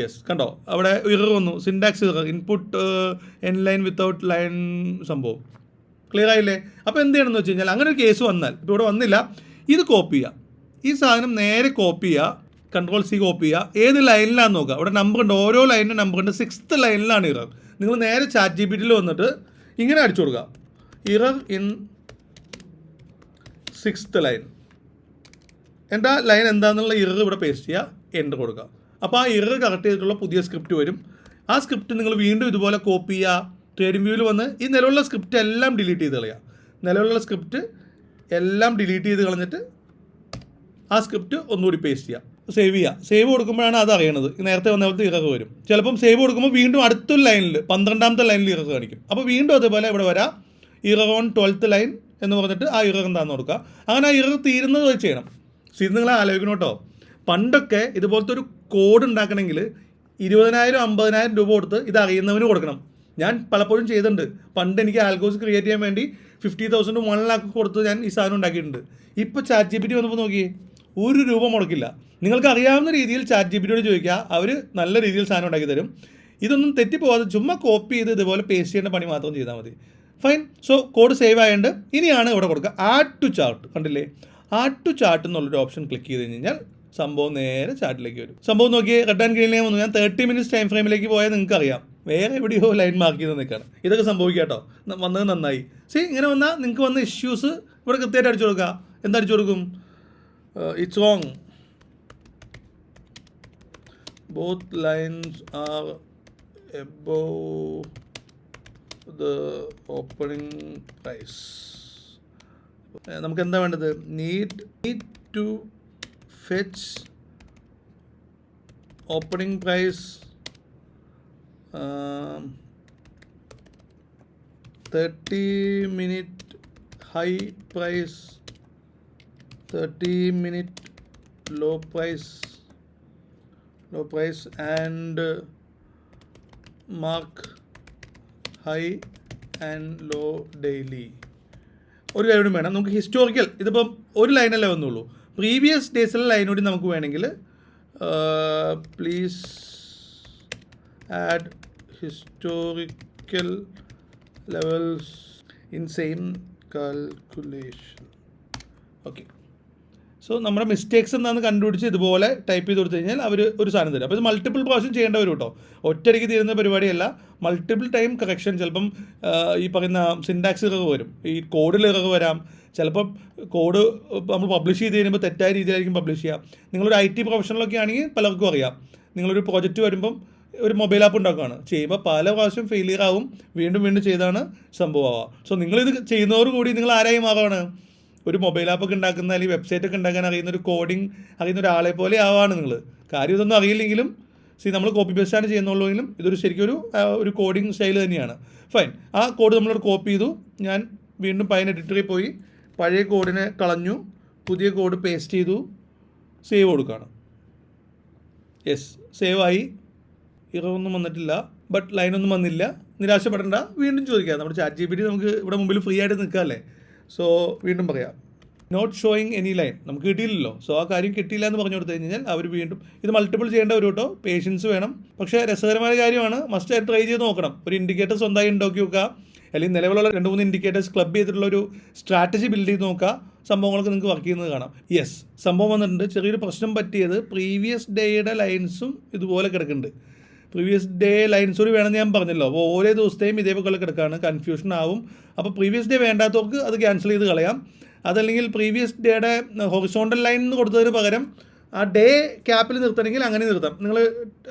യെസ് കണ്ടോ? അവിടെ ഇറക വന്നു. Syntax error input end line without line സംഭവം. ക്ലിയർ ആയില്ലേ? അപ്പോൾ എന്ത് ചെയ്യണമെന്ന് വെച്ച് കഴിഞ്ഞാൽ അങ്ങനെ ഒരു കേസ് വന്നാൽ ഇപ്പോൾ ഇവിടെ വന്നില്ല. ഇത് കോപ്പി ചെയ്യുക ഈ സാധനം നേരെ കോപ്പി ചെയ്യുക കൺട്രോൾ സി കോപ്പി ചെയ്യുക ഏത് ലൈനിലാണെന്ന് നോക്കുക അവിടെ നമ്പർ ഉണ്ട്. ഓരോ ലൈനിന്റെ നമ്പർ ഉണ്ട്. സിക്സ്ത് ലൈനിലാണ് ഇറർ. നിങ്ങൾ നേരെ ചാറ്റ് ജി പി ടിയിൽ വന്നിട്ട് ഇങ്ങനെ അടിച്ചു കൊടുക്കുക ഇറർ ഇൻ സിക്സ്ത് ലൈൻ. എന്റെ ആ ലൈൻ എന്താണെന്നുള്ള ഇറർ ഇവിടെ പേസ്റ്റ് ചെയ്യുക എന്റർ കൊടുക്കുക. അപ്പോൾ ആ ഇറർ കറക്റ്റ് ചെയ്തിട്ടുള്ള പുതിയ സ്ക്രിപ്റ്റ് വരും. ആ സ്ക്രിപ്റ്റ് നിങ്ങൾ വീണ്ടും ഇതുപോലെ കോപ്പി ചെയ്യുക ട്രേഡിംഗ് വ്യൂവിൽ വന്ന് ഈ നിലവിലുള്ള സ്ക്രിപ്റ്റ് എല്ലാം ഡിലീറ്റ് ചെയ്ത് കളയുക. നിലവിലുള്ള സ്ക്രിപ്റ്റ് എല്ലാം ഡിലീറ്റ് ചെയ്ത് കളഞ്ഞിട്ട് ആ സ്ക്രിപ്റ്റ് ഒന്നുകൂടി പേസ്റ്റ് ചെയ്യുക. സേവ് ചെയ്യുക. സേവ് കൊടുക്കുമ്പോഴാണ് അത് അറിയണത്. നേരത്തെ വന്ന പോലത്തെ ഇറക്ക് വരും. ചിലപ്പം സേവ് കൊടുക്കുമ്പോൾ വീണ്ടും അടുത്തൊരു ലൈനിൽ പന്ത്രണ്ടാമത്തെ ലൈനിൽ ഇറക്ക് കാണിക്കും. അപ്പോൾ വീണ്ടും അതേപോലെ ഇവിടെ വരാം. ഇറർ ഓൺ ട്വൽത്ത് ലൈൻ എന്ന് പറഞ്ഞിട്ട് ആ ഇറർ എന്താണെന്ന് കൊടുക്കുക. അങ്ങനെ ആ ഇറർ തീരുന്നത് വെച്ച് ചെയ്യണം. ഇത് നിങ്ങൾ ആലോചിക്കണം കേട്ടോ. പണ്ടൊക്കെ ഇതുപോലത്തെ ഒരു കോഡ് ഉണ്ടാക്കണമെങ്കിൽ ഇരുപതിനായിരം അമ്പതിനായിരം രൂപ കൊടുത്ത് ഇത് അറിയുന്നവന് കൊടുക്കണം. ഞാൻ പലപ്പോഴും ചെയ്തിട്ടുണ്ട്. പണ്ട് എനിക്ക് ആൽഗോസ് ക്രിയേറ്റ് ചെയ്യാൻ വേണ്ടി ഫിഫ്റ്റി തൗസൻഡ് വൺ ലാക്ക് കൊടുത്ത് ഞാൻ ഈ സാധനം ഉണ്ടാക്കിയിട്ടുണ്ട്. ഇപ്പോൾ ചാറ്റ് ജി പി ടി വന്നപ്പോൾ നോക്കിയേ ഒരു രൂപ മുടക്കില്ല. നിങ്ങൾക്ക് അറിയാവുന്ന രീതിയിൽ ചാറ്റ് ജി പി ടിയോട് ചോദിക്കുക. അവർ നല്ല രീതിയിൽ സാധനം ഉണ്ടാക്കി തരും. ഇതൊന്നും തെറ്റിപ്പോവാതെ ചുമ്മാ കോപ്പി ചെയ്ത് ഇതുപോലെ പേസ്റ്റ് ചെയ്യേണ്ട പണി മാത്രം ചെയ്താൽ മതി. ഫൈൻ സോ കോഡ് സേവ് ആയതുകൊണ്ട് ഇനിയാണ് ഇവിടെ കൊടുക്കുക ആഡ് ടു ചാർട്ട് കണ്ടില്ലേ? ആഡ് ടു ചാർട്ട് എന്നുള്ളൊരു ഓപ്ഷൻ ക്ലിക്ക് ചെയ്ത് കഴിഞ്ഞാൽ സംഭവം നേരെ ചാർട്ടിലേക്ക് വരും. സംഭവം നോക്കി റെഡ് ആൻഡ് വന്നു. ഞാൻ തേർട്ടി മിനിറ്റ്സ് ടൈം ഫ്രെയിമിലേക്ക് പോയാൽ നിങ്ങൾക്ക് അറിയാം വേറെ എവിടെയോ ലൈൻ മാർക്ക് ചെയ്ത് നിൽക്കുകയാണ് ഇതൊക്കെ സംഭവിക്കുക കേട്ടോ വന്നത് നന്നായി. സി ഇങ്ങനെ വന്നാൽ നിങ്ങൾക്ക് വന്ന ഇഷ്യൂസ് ഇവിടെ കൃത്യമായിട്ട് അടിച്ചു കൊടുക്കുക എന്താ അടിച്ചു കൊടുക്കും? It's wrong both lines are above the opening price നമുക്ക് എന്താ വേണ്ടത്? Need need to fetch opening price thirty minute high price thirty minute low price low price and mark high and low daily. ഒരു ലൈനും വേണം. നമുക്ക് historical ഇതിപ്പം ഒരു ലൈനല്ലേ വന്നുള്ളൂ. Previous ഡേയ്സിലെ line കൂടി നമുക്ക് വേണമെങ്കിൽ please add historical levels in same calculation okay so നമ്മുടെ മിസ്റ്റേക്സ് എന്താണെന്ന് കണ്ടുപിടിച്ച് ഇതുപോലെ ടൈപ്പ് ചെയ്ത് കൊടുത്തു കഴിഞ്ഞാൽ അവർ ഒരു സാധനം തരും. അപ്പോൾ ഇത് മൾട്ടിപ്പിൾ പ്രാവശ്യം ചെയ്യേണ്ട വരും കേട്ടോ. ഒറ്റയടിക്ക് തീരുന്ന പരിപാടിയല്ല. മൾട്ടിപ്പിൾ ടൈം കറക്ഷൻ ചിലപ്പം ഈ പറയുന്ന സിൻഡാക്സ് ഇറവ് വരും. ഈ കോഡിൽ വരാം. ചിലപ്പം കോഡ് നമ്മൾ പബ്ലിഷ് ചെയ്ത് കഴിയുമ്പോൾ തെറ്റായ രീതിയിലായിരിക്കും പബ്ലിഷ് ചെയ്യുക നിങ്ങളൊരു ഐ ടി പ്രൊഫഷണലൊക്കെ ആണെങ്കിൽ പലർക്കും അറിയാം. നിങ്ങളൊരു പ്രോജക്റ്റ് വരുമ്പം ഒരു മൊബൈൽ ആപ്പ് ഉണ്ടാക്കുകയാണ് ചെയ്യുമ്പോൾ പല പ്രാവശ്യം ഫെയിലിയർ ആവും. വീണ്ടും വീണ്ടും ചെയ്താണ് സംഭവമാവുക. സോ നിങ്ങളിത് ചെയ്യുന്നതോടുകൂടി നിങ്ങൾ ആരായി മാറുകയാണ് ഒരു മൊബൈൽ ആപ്പൊക്കെ ഉണ്ടാക്കുന്ന അല്ലെങ്കിൽ വെബ്സൈറ്റ് ഒക്കെ ഉണ്ടാക്കാൻ അറിയുന്ന ഒരു കോഡിങ് അറിയുന്ന ഒരാളെ പോലെ ആവാണ് നിങ്ങൾ കാര്യം ഇതൊന്നും അറിയില്ലെങ്കിലും സി നമ്മൾ കോപ്പി പേസ്റ്റാണ് ചെയ്യുന്നുള്ളൂ ഇതൊരു ശരിക്കും ഒരു ഒരു കോഡിങ് സ്റ്റൈൽ തന്നെയാണ്. ഫൈൻ ആ കോഡ് നമ്മളോട് കോപ്പി ചെയ്തു. ഞാൻ വീണ്ടും പൈൻ എഡിറ്ററിൽ പോയി പഴയ കോഡിനെ കളഞ്ഞു പുതിയ കോഡ് പേസ്റ്റ് ചെയ്തു സേവ് കൊടുക്കുകയാണ്. യെസ് സേവ് ആയി. ഇറവൊന്നും വന്നിട്ടില്ല. ബട്ട് ലൈനൊന്നും വന്നില്ല. നിരാശപ്പെടേണ്ട. വീണ്ടും ചോദിക്കാം. നമ്മുടെ ചാറ്റ് ജി പി ടി നമുക്ക് ഇവിടെ മുമ്പിൽ ഫ്രീ ആയിട്ട് നിൽക്കാമല്ലേ സോ വീണ്ടും പറയാം. നോട്ട് ഷോയിങ് എനി ലൈൻ നമുക്ക് കിട്ടിയില്ലല്ലോ. സോ ആ കാര്യം കിട്ടിയില്ല എന്ന് പറഞ്ഞു കൊടുത്തു കഴിഞ്ഞാൽ അവർ വീണ്ടും ഇത് മൾട്ടിപ്പിൾ ചെയ്യേണ്ട ഒരു കേട്ടോ. പേഷ്യൻസ് വേണം. പക്ഷേ രസകരമായ കാര്യമാണ്. മസ്റ്റ് ട്രൈ ചെയ്ത് നോക്കണം. ഒരു ഇൻഡിക്കേറ്റർ സ്വന്തമായി ഉണ്ടാക്കി നോക്കുക. അല്ലെങ്കിൽ നിലവിലുള്ള രണ്ട് മൂന്ന് ഇൻഡിക്കേറ്റേഴ്സ് ക്ലബ് ചെയ്തിട്ടുള്ള ഒരു സ്ട്രാറ്റജി ബിൽഡ് ചെയ്ത് നോക്കുക. സംഭവങ്ങൾക്ക് നിങ്ങൾക്ക് വർക്ക് ചെയ്യുന്നത് കാണാം. യെസ് സംഭവം വന്നിട്ടുണ്ട്. ചെറിയൊരു പ്രശ്നം പറ്റിയത് പ്രീവിയസ് ഡേയുടെ ലൈൻസും ഇതുപോലെ കിടക്കുന്നുണ്ട്. പ്രീവിയസ് ഡേ ലൈൻസ് കൂടി വേണമെന്ന് ഞാൻ പറഞ്ഞല്ലോ. അപ്പോൾ ഓരോ ദിവസത്തെയും ഇതേപോലെ കിടക്കുകയാണ് കൺഫ്യൂഷൻ ആവും. അപ്പോൾ പ്രീവിയസ് ഡേ വേണ്ടാത്തവർക്ക് അത് ക്യാൻസൽ ചെയ്ത് കളയാം. അതല്ലെങ്കിൽ പ്രീവിയസ് ഡേയുടെ ഹൊറിസോണ്ടൽ ലൈൻ എന്ന് കൊടുത്തതിന് പകരം ആ ഡേ ക്യാപ്പിൽ നിർത്തണമെങ്കിൽ അങ്ങനെ നിർത്താം. നിങ്ങൾ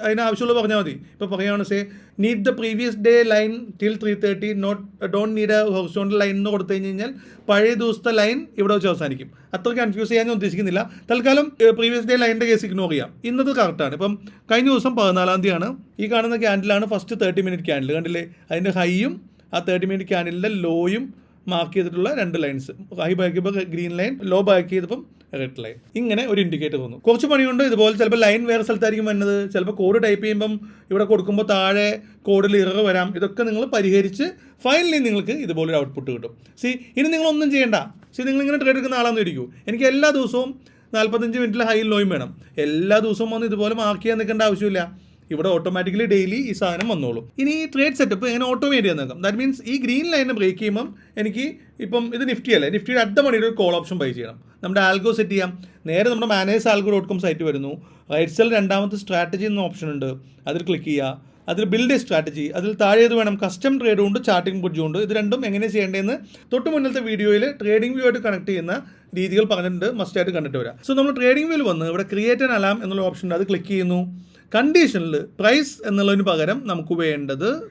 അതിനാവശ്യമുള്ള പറഞ്ഞാൽ മതി. ഇപ്പോൾ പറയുകയാണ് say need the previous day line till three thirty not don't need a horizontal line എന്ന് കൊടുത്തു കഴിഞ്ഞ് കഴിഞ്ഞാൽ പഴയ ദിവസത്തെ ലൈൻ ഇവിടെ വെച്ച് അവസാനിക്കും. അത്ര കൺഫ്യൂസ് ചെയ്യാൻ ഞാൻ ഉദ്ദേശിക്കുന്നില്ല. തൽക്കാലം പ്രീവിയസ് ഡേ ലൈനിന്റെ കേസ് ഇഗ്നോർ ചെയ്യാം. ഇന്നത് കറക്റ്റാണ് ഇപ്പം കഴിഞ്ഞ ദിവസം പതിനാലാം തീയതിയാണ്. ഈ കാണുന്ന ക്യാൻഡിലാണ് ഫസ്റ്റ് തേർട്ടി മിനിറ്റ് ക്യാൻഡിൽ കണ്ടില്ലേ? അതിന്റെ ഹൈയും ആ തേർട്ടി മിനിറ്റ് ക്യാൻഡിലിന്റെ ലോയും മാർക്ക് ചെയ്തിട്ടുള്ള രണ്ട് ലൈൻസ് ഹൈ ബാക്ക് ചെയ്തപ്പോൾ ഗ്രീൻ ലൈൻ ലോ ബാക്ക് ചെയ്തപ്പം റെഡ് ലൈൻ ഇങ്ങനെ ഒരു ഇൻഡിക്കേറ്റർ വന്നു. കുറച്ച് പണിയുണ്ട്. ഇതുപോലെ ചിലപ്പോൾ ലൈൻ വേറെ സ്ഥലത്തായിരിക്കും വരുന്നത്. ചിലപ്പോൾ കോഡ് ടൈപ്പ് ചെയ്യുമ്പം ഇവിടെ കൊടുക്കുമ്പോൾ താഴെ കോഡിൽ ഇറർ വരാം. ഇതൊക്കെ നിങ്ങൾ പരിഹരിച്ച് ഫൈനലി നിങ്ങൾക്ക് ഇതുപോലൊരു ഔട്ട്പുട്ട് കിട്ടും. സി ഇനി നിങ്ങളൊന്നും ചെയ്യേണ്ട. സി നിങ്ങളിങ്ങനെ ട്രേഡ് എടുക്കുന്ന ആളാണെന്ന് ഇരിക്കൂ എനിക്ക് എല്ലാ ദിവസവും നാൽപ്പത്തഞ്ച് മിനിറ്റിൽ ഹൈ ലോയും വേണം. എല്ലാ ദിവസവും വന്ന് ഇതുപോലെ മാർക്ക് ചെയ്യാൻ നിൽക്കേണ്ട ആവശ്യമില്ല. ഇവിടെ ഓട്ടോമാറ്റിക്കലി ഡെയിലി ഈ സാധനം വന്നോളും. ഇനി ഈ ട്രേഡ് സെറ്റപ്പ് എങ്ങനെ ഓട്ടോമേറ്റ് ചെയ്യാൻ നോക്കാം. ദാറ്റ് മീൻസ് ഈ ഗ്രീൻ ലൈനെ ബ്രേക്ക് ചെയ്യുമ്പം എനിക്ക് ഇപ്പം ഇത് നിഫ്റ്റി അല്ലേ? നിഫ്റ്റിയുടെ അടുത്ത മണിയുടെ ഒരു കോൾ ഓപ്ഷൻ ബൈ ചെയ്യണം. നമ്മുടെ ആൽഗോ സെറ്റ് ചെയ്യാം. നേരെ നമ്മുടെ manage algo dot com site വരുന്നു. സൈഡിൽ രണ്ടാമത്തെ സ്ട്രാറ്റജി എന്ന ഓപ്ഷൻ ഉണ്ട്. അതിൽ ക്ലിക്ക് ചെയ്യുക. അതിൽ ബിൽഡ് സ്ട്രാറ്റജി അതിൽ താഴെ വേണം? കസ്റ്റം ട്രേഡും ഉണ്ട് ചാർട്ടിംഗ് ബ്രിഡ്ജും ഉണ്ട്. ഇത് രണ്ടും എങ്ങനെ ചെയ്യേണ്ടതെന്ന് തൊട്ട് മുന്നത്തെ വീഡിയോയിൽ ട്രേഡിംഗ് വ്യൂ ആയിട്ട് കണക്ട് ചെയ്യുന്ന രീതികൾ പറഞ്ഞിട്ടുണ്ട്. മസ്റ്റ് ആയിട്ട് കണ്ടിട്ട് വരാം. സോ നമ്മൾ ട്രേഡിംഗ് വ്യൂവിൽ വന്ന് ഇവിടെ ക്രിയേറ്റ് ആൻ അലാം എന്നുള്ള ഓപ്ഷൻ ഉണ്ട്. അത് ക്ലിക്ക് ചെയ്യുന്നു. കണ്ടീഷനിൽ പ്രൈസ് എന്നുള്ളതിന് പകരം നമുക്ക് വേണ്ടത്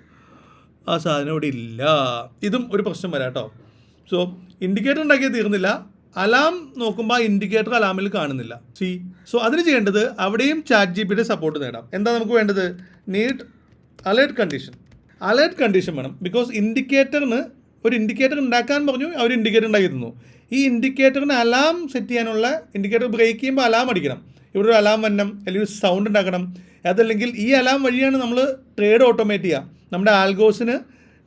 ആ സാധനം ഇവിടെ ഇല്ല. ഇതും ഒരു പ്രശ്നം വരാം കേട്ടോ. സോ ഇൻഡിക്കേറ്റർ ഉണ്ടാക്കിയത് തീർന്നില്ല. അലാം നോക്കുമ്പോൾ ആ ഇൻഡിക്കേറ്റർ അലാമിൽ കാണുന്നില്ല. സി സോ അതിന് ചെയ്യേണ്ടത് അവിടെയും ചാറ്റ് ജി പിയുടെ സപ്പോർട്ട് നേടാം. എന്താ നമുക്ക് വേണ്ടത്? Need alert condition alert condition വേണം. ബിക്കോസ് ഇൻഡിക്കേറ്ററിന് ഒരു ഇൻഡിക്കേറ്റർ ഉണ്ടാക്കാൻ പറഞ്ഞു അവർ ഇൻഡിക്കേറ്റർ ഉണ്ടാക്കി തന്നു. ഈ ഇൻഡിക്കേറ്ററിന് അലാം സെറ്റ് ചെയ്യാനുള്ള ഇൻഡിക്കേറ്റർ ബ്രേക്ക് ചെയ്യുമ്പോൾ അലാം അടിക്കണം. ഇവിടെ ഒരു അലാം വരണം അല്ലെങ്കിൽ ഒരു സൗണ്ട് ഉണ്ടാക്കണം. അതല്ലെങ്കിൽ ഈ അലാം വഴിയാണ് നമ്മൾ ട്രേഡ് ഓട്ടോമേറ്റ് ചെയ്യുക നമ്മുടെ ആൽഗോസിന്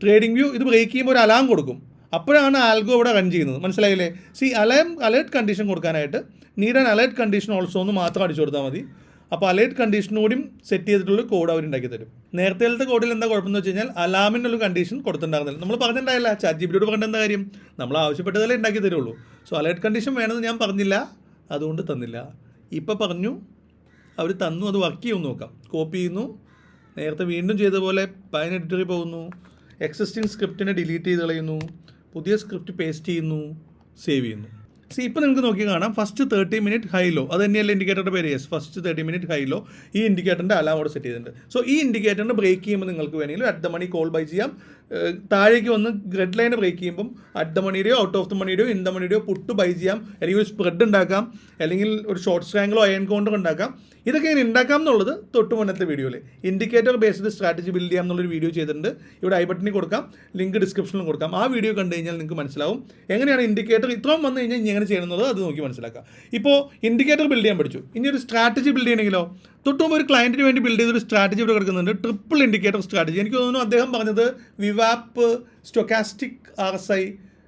ട്രേഡിംഗ് വ്യൂ ഇത് ബ്രേക്ക് ചെയ്യുമ്പോൾ ഒരു അലാം കൊടുക്കും. അപ്പോഴാണ് ആൽഗോ ഇവിടെ റൺ ചെയ്യുന്നത്. മനസ്സിലായില്ലേ? സി അലേം അലേർട്ട് കണ്ടീഷൻ കൊടുക്കാനായിട്ട് need an alert condition also എന്ന് മാത്രം അടിച്ചു കൊടുത്താൽ മതി. അപ്പോൾ അലേർട്ട് കണ്ടീഷനോടും സെറ്റ് ചെയ്തിട്ടുള്ള കോഡ് അവർ ഉണ്ടാക്കി തരും. നേരത്തെ കോഡിൽ എന്താ കുഴപ്പമെന്ന് വെച്ച് കഴിഞ്ഞാൽ അലാമിനുള്ള കണ്ടീഷൻ കൊടുത്തിട്ടുണ്ടായിരുന്നില്ല. നമ്മൾ പറഞ്ഞിട്ടുണ്ടായില്ല ചാറ്റ് ജി പറഞ്ഞിട്ട് പറഞ്ഞ എന്താ കാര്യം? നമ്മൾ ആവശ്യപ്പെട്ടതല്ലേ ഉണ്ടാക്കി തരുള്ളൂ. സോ അലേർട്ട് കണ്ടീഷൻ വേണമെന്ന് ഞാൻ പറഞ്ഞില്ല അതുകൊണ്ട് തന്നില്ല. ഇപ്പോൾ പറഞ്ഞു അവർ തന്നു അത് വർക്ക് ചെയ്യുമെന്ന് നോക്കാം. കോപ്പി ചെയ്യുന്നു. നേരത്തെ വീണ്ടും ചെയ്ത പോലെ പൈൻ എഡിറ്ററിൽ പോകുന്നു. എക്സിസ്റ്റിംഗ് സ്ക്രിപ്റ്റിനെ ഡിലീറ്റ് ചെയ്ത് കളയുന്നു. പുതിയ സ്ക്രിപ്റ്റ് പേസ്റ്റ് ചെയ്യുന്നു സേവ് ചെയ്യുന്നു. സി ഇപ്പോൾ നിങ്ങൾക്ക് നോക്കി കാണാം. First thirty minute high low അത് തന്നെയല്ല ഇൻഡിക്കേറ്ററിന്റെ പേര്? Yes first thirty minute high low ഈ ഇൻഡിക്കേറ്ററിന്റെ അലാം അവിടെ സെറ്റ് ചെയ്തിട്ടുണ്ട്. സോ ഈ ഇൻഡിക്കേറ്ററിന് ബ്രേക്ക് ചെയ്യുമ്പോൾ നിങ്ങൾക്ക് വേണമെങ്കിൽ at the money call buy ചെയ്യാം. താഴേക്ക് വന്ന് ഗ്രെഡ് ലൈൻ ബ്രേക്ക് ചെയ്യുമ്പം അറ്റ് ദ മണിയുടെയോ ഔട്ട് ഓഫ് ദ മണിയുടെയോ ഇൻ ദ മണിയുടെയോ പുട്ട് ബൈ ചെയ്യാം. അല്ലെങ്കിൽ ഒരു സ്പ്രെഡ് ഉണ്ടാക്കാം. അല്ലെങ്കിൽ ഒരു ഷോർട്ട് സ്ട്രാങ്കിളോ അയൺ കൗണ്ടർ ഉണ്ടാക്കാം. ഇതൊക്കെ ഇങ്ങനെ ഉണ്ടാക്കാം എന്നുള്ളത് തൊട്ട് മുന്നത്തെ വീഡിയോയിൽ ഇൻഡിക്കേറ്റർ ബേസ്ഡ് സ്ട്രാറ്റജി ബിൽഡ് ചെയ്യാം എന്നുള്ളൊരു വീഡിയോ ചെയ്തിട്ടുണ്ട്. ഇവിടെ ഐ ബട്ടണിൽ കൊടുക്കാം. ലിങ്ക് ഡിസ്ക്രിപ്ഷനിൽ കൊടുക്കാം. ആ വീഡിയോ കണ്ടു കഴിഞ്ഞാൽ നിങ്ങൾക്ക് മനസ്സിലാവും. എങ്ങനെയാണ് ഇൻഡിക്കേറ്റർ ഇത്രയും വന്നു കഴിഞ്ഞാൽ ഇനി എങ്ങനെ ചെയ്യണമെന്നുള്ളത് അത് നോക്കി മനസ്സിലാക്കാം. ഇപ്പോൾ ഇൻഡിക്കേറ്റർ ബിൽഡ് ചെയ്യാൻ പഠിച്ചു. ഇനി ഒരു സ്ട്രാറ്റജി ബിൽഡ് ചെയ്യണമെങ്കിലോ? തൊട്ട് ഒരു ക്ലയന്റിന് വേണ്ടി ബിൽഡ് ചെയ്തൊരു സ്ട്രാറ്റജി ഇവിടെ കിടക്കുന്നുണ്ട്. ട്രിപ്പിൾ ഇൻഡിക്കേറ്റർ സ്ട്രാറ്റജി എനിക്ക് തോന്നുന്നു അദ്ദേഹം പറഞ്ഞത് വിവാപ്പ് സ്റ്റൊക്കാസ്റ്റിക് ആർ എസ് ഐ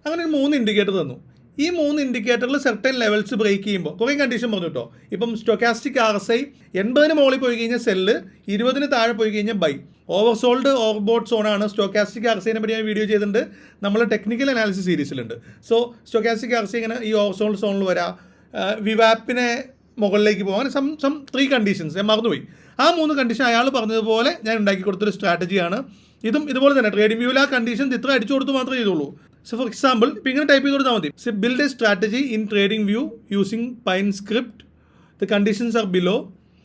അങ്ങനെ ഒരു മൂന്ന് ഇൻഡിക്കേറ്റർ തന്നു. ഈ മൂന്ന് ഇൻഡിക്കേറ്ററിൽ സെർട്ടൻ ലെവൽസ് ബ്രേക്ക് ചെയ്യുമ്പോൾ കുറേ കണ്ടീഷൻ പറഞ്ഞു കേട്ടോ ഇപ്പം സ്റ്റൊക്കാസ്റ്റിക് ആർ എസ് ഐ എൺപതിന് മുകളിൽ പോയി കഴിഞ്ഞാൽ സെല്ല് ഇരുപതിന് താഴെ പോയി കഴിഞ്ഞാൽ ബൈ ഓവർസോൾഡ് ഓവർബോട്ട് സോണാണ് സ്റ്റോക്കാസ്റ്റിക് ആർ സിനെ പറ്റി ഞാൻ വീഡിയോ ചെയ്തിട്ടുണ്ട്. നമ്മൾ ടെക്നിക്കൽ അനാലിസിസ് സീരീസിലുണ്ട്. സോ സ്റ്റോക്കാസ്റ്റിക് ആർ സി ഇങ്ങനെ ഈ ഓവർസോൾഡ് സോണിൽ വരാം. വിവാപ്പിനെ മുകളിലേക്ക് പോകാൻ സം സം ത്രീ കണ്ടീഷൻസ് ഞാൻ മറന്നുപോയി. ആ മൂന്ന് കണ്ടീഷൻ അയാൾ പറഞ്ഞതുപോലെ ഞാൻ ഉണ്ടാക്കി കൊടുത്തൊരു സ്ട്രാറ്റജിയാണ് ഇതും ഇതുപോലെ തന്നെ ട്രേഡിംഗ് വ്യൂവിൽ ആ കണ്ടീഷൻസ് ഇത്ര അടിച്ചു കൊടുത്ത് മാത്രമേ ചെയ്തുള്ളൂ. സോ ഫോർ എക്സാമ്പിൾ ഇപ്പം ഇങ്ങനെ ടൈപ്പ് ചെയ്ത് കൊടുത്താൽ മതി. See build a strategy in trading view using Pine Script the conditions are below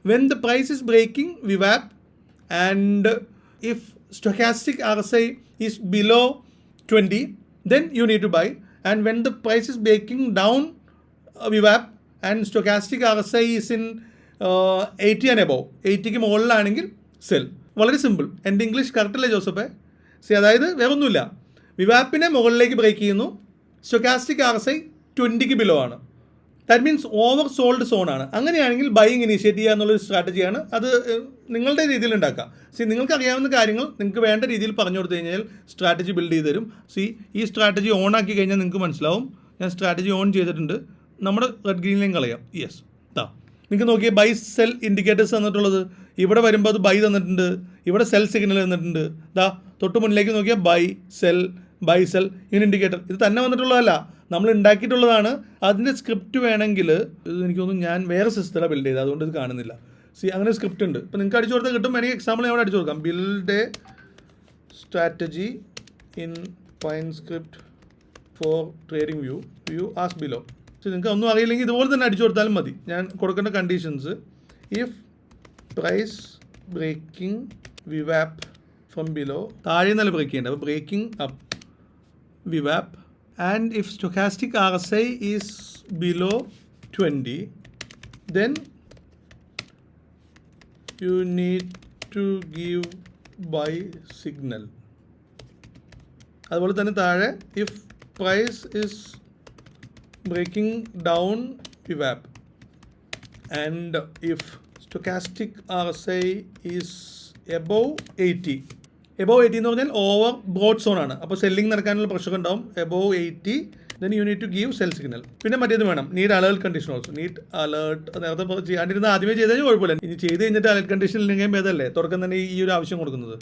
when the price is breaking വിവാപ്പ് and if stochastic RSI is below 20 then you need to buy. And when the price is breaking down uh, and and stochastic RSI is in uh, 80 and above. 80ക്ക് മുകളിലാണെങ്കിൽ sell വളരെ simple എന്റെ English correct അല്ലേ ജോസഫേ C അതായത് വേറെ ഒന്നുമില്ല വിവാപ്പിനെ മുകളിലേക്ക് ബ്രേക്ക് ചെയ്യുന്നു. സ്റ്റൊക്കാസ്റ്റിക് ആർ എസ് ഐ ട്വന്റിക്ക് ബിലോ ആണ്. ദാറ്റ് മീൻസ് ഓവർ സോൾഡ് ആണ്. അങ്ങനെയാണെങ്കിൽ ബൈങ് ഇനീഷ്യേറ്റ് ചെയ്യുക എന്നുള്ളൊരു സ്ട്രാറ്റജിയാണ് അത് നിങ്ങളുടെ രീതിയിൽ ഉണ്ടാക്കുക. സി നിങ്ങൾക്ക് അറിയാവുന്ന കാര്യങ്ങൾ നിങ്ങൾക്ക് വേണ്ട രീതിയിൽ പറഞ്ഞു കൊടുത്തു കഴിഞ്ഞാൽ സ്ട്രാറ്റജി ബിൽഡ് ചെയ്ത് തരും. സി ഈ സ്ട്രാറ്റജി ഓൺ ആക്കി കഴിഞ്ഞാൽ നിങ്ങൾക്ക് മനസ്സിലാവും. ഞാൻ സ്ട്രാറ്റജി ഓൺ ചെയ്തിട്ടുണ്ട്. നമ്മുടെ റെഡ് ഗ്രീനിലേയും കളയാം. യെസ് താ നിങ്ങൾക്ക് നോക്കിയാൽ ബൈ സെൽ ഇൻഡിക്കേറ്റേഴ്സ് തന്നിട്ടുള്ളത്. ഇവിടെ വരുമ്പോൾ അത് ബൈ തന്നിട്ടുണ്ട്. ഇവിടെ സെൽ സിഗ്നൽ തന്നിട്ടുണ്ട്. ദാ തൊട്ട് മുന്നിലേക്ക് നോക്കിയാൽ buy sell buy in indicator ഇത് തന്നെ വന്നിട്ടുള്ളതല്ല. നമ്മൾ ഉണ്ടാക്കിയിട്ടുള്ളതാണ്. അതിന്റെ സ്ക്രിപ്റ്റ് വേണമെങ്കിൽ എനിക്ക് തോന്നുന്നു ഞാൻ വേറെ സിസ്റ്റമാണ് ബിൽഡ് ചെയ്തത്. അതുകൊണ്ട് ഇത് കാണുന്നില്ല. സി അങ്ങനെ സ്ക്രിപ്റ്റ് ഉണ്ട്. ഇപ്പോൾ നിങ്ങൾക്ക് അടിച്ചു കൊടുത്താൽ കിട്ടും. എനിക്ക് എക്സാമ്പിൾ ഞാൻ അവിടെ അടിച്ചു കൊടുക്കാം. Build strategy in Pine Script for trading view view as below പക്ഷേ നിങ്ങൾക്ക് ഒന്നും അറിയില്ലെങ്കിൽ ഇതുപോലെ തന്നെ അടിച്ചു കൊടുത്താലും മതി. ഞാൻ കൊടുക്കേണ്ട കണ്ടീഷൻസ് ഇഫ് പ്രൈസ് ബ്രേക്കിംഗ് വിവാപ്പ് ഫ്രം ബിലോ താഴെ നിന്നല്ല ബ്രേക്ക് ചെയ്യേണ്ടത്. അപ്പോൾ breaking up വിവാപ്പ് and if stochastic R S I is below twenty then you need to signal. അതുപോലെ തന്നെ താഴെ if price is breaking down VWAP and if stochastic RSI is above 80 above eighty എന്ന് പറഞ്ഞാൽ over bought zone ആണ്. അപ്പോൾ selling നടക്കാനുള്ള pressure ഉണ്ടാവും. Above eighty then you need to give sell signal പിന്നെ മറ്റേത് വേണം. Need alert condition also need alert നേരത്തെ ചെയ്യാണ്ടിരുന്ന ആദ്യമേ ചെയ്താൽ കുഴപ്പമില്ല. ഇനി ചെയ്ത് കഴിഞ്ഞിട്ട് അലേർട്ട് കണ്ടീഷൻ ഇല്ലെങ്കിൽ ഭേദമല്ലേ? തുടക്കം തന്നെ ഈ ഒരു ആവശ്യം കൊടുക്കുന്നത്.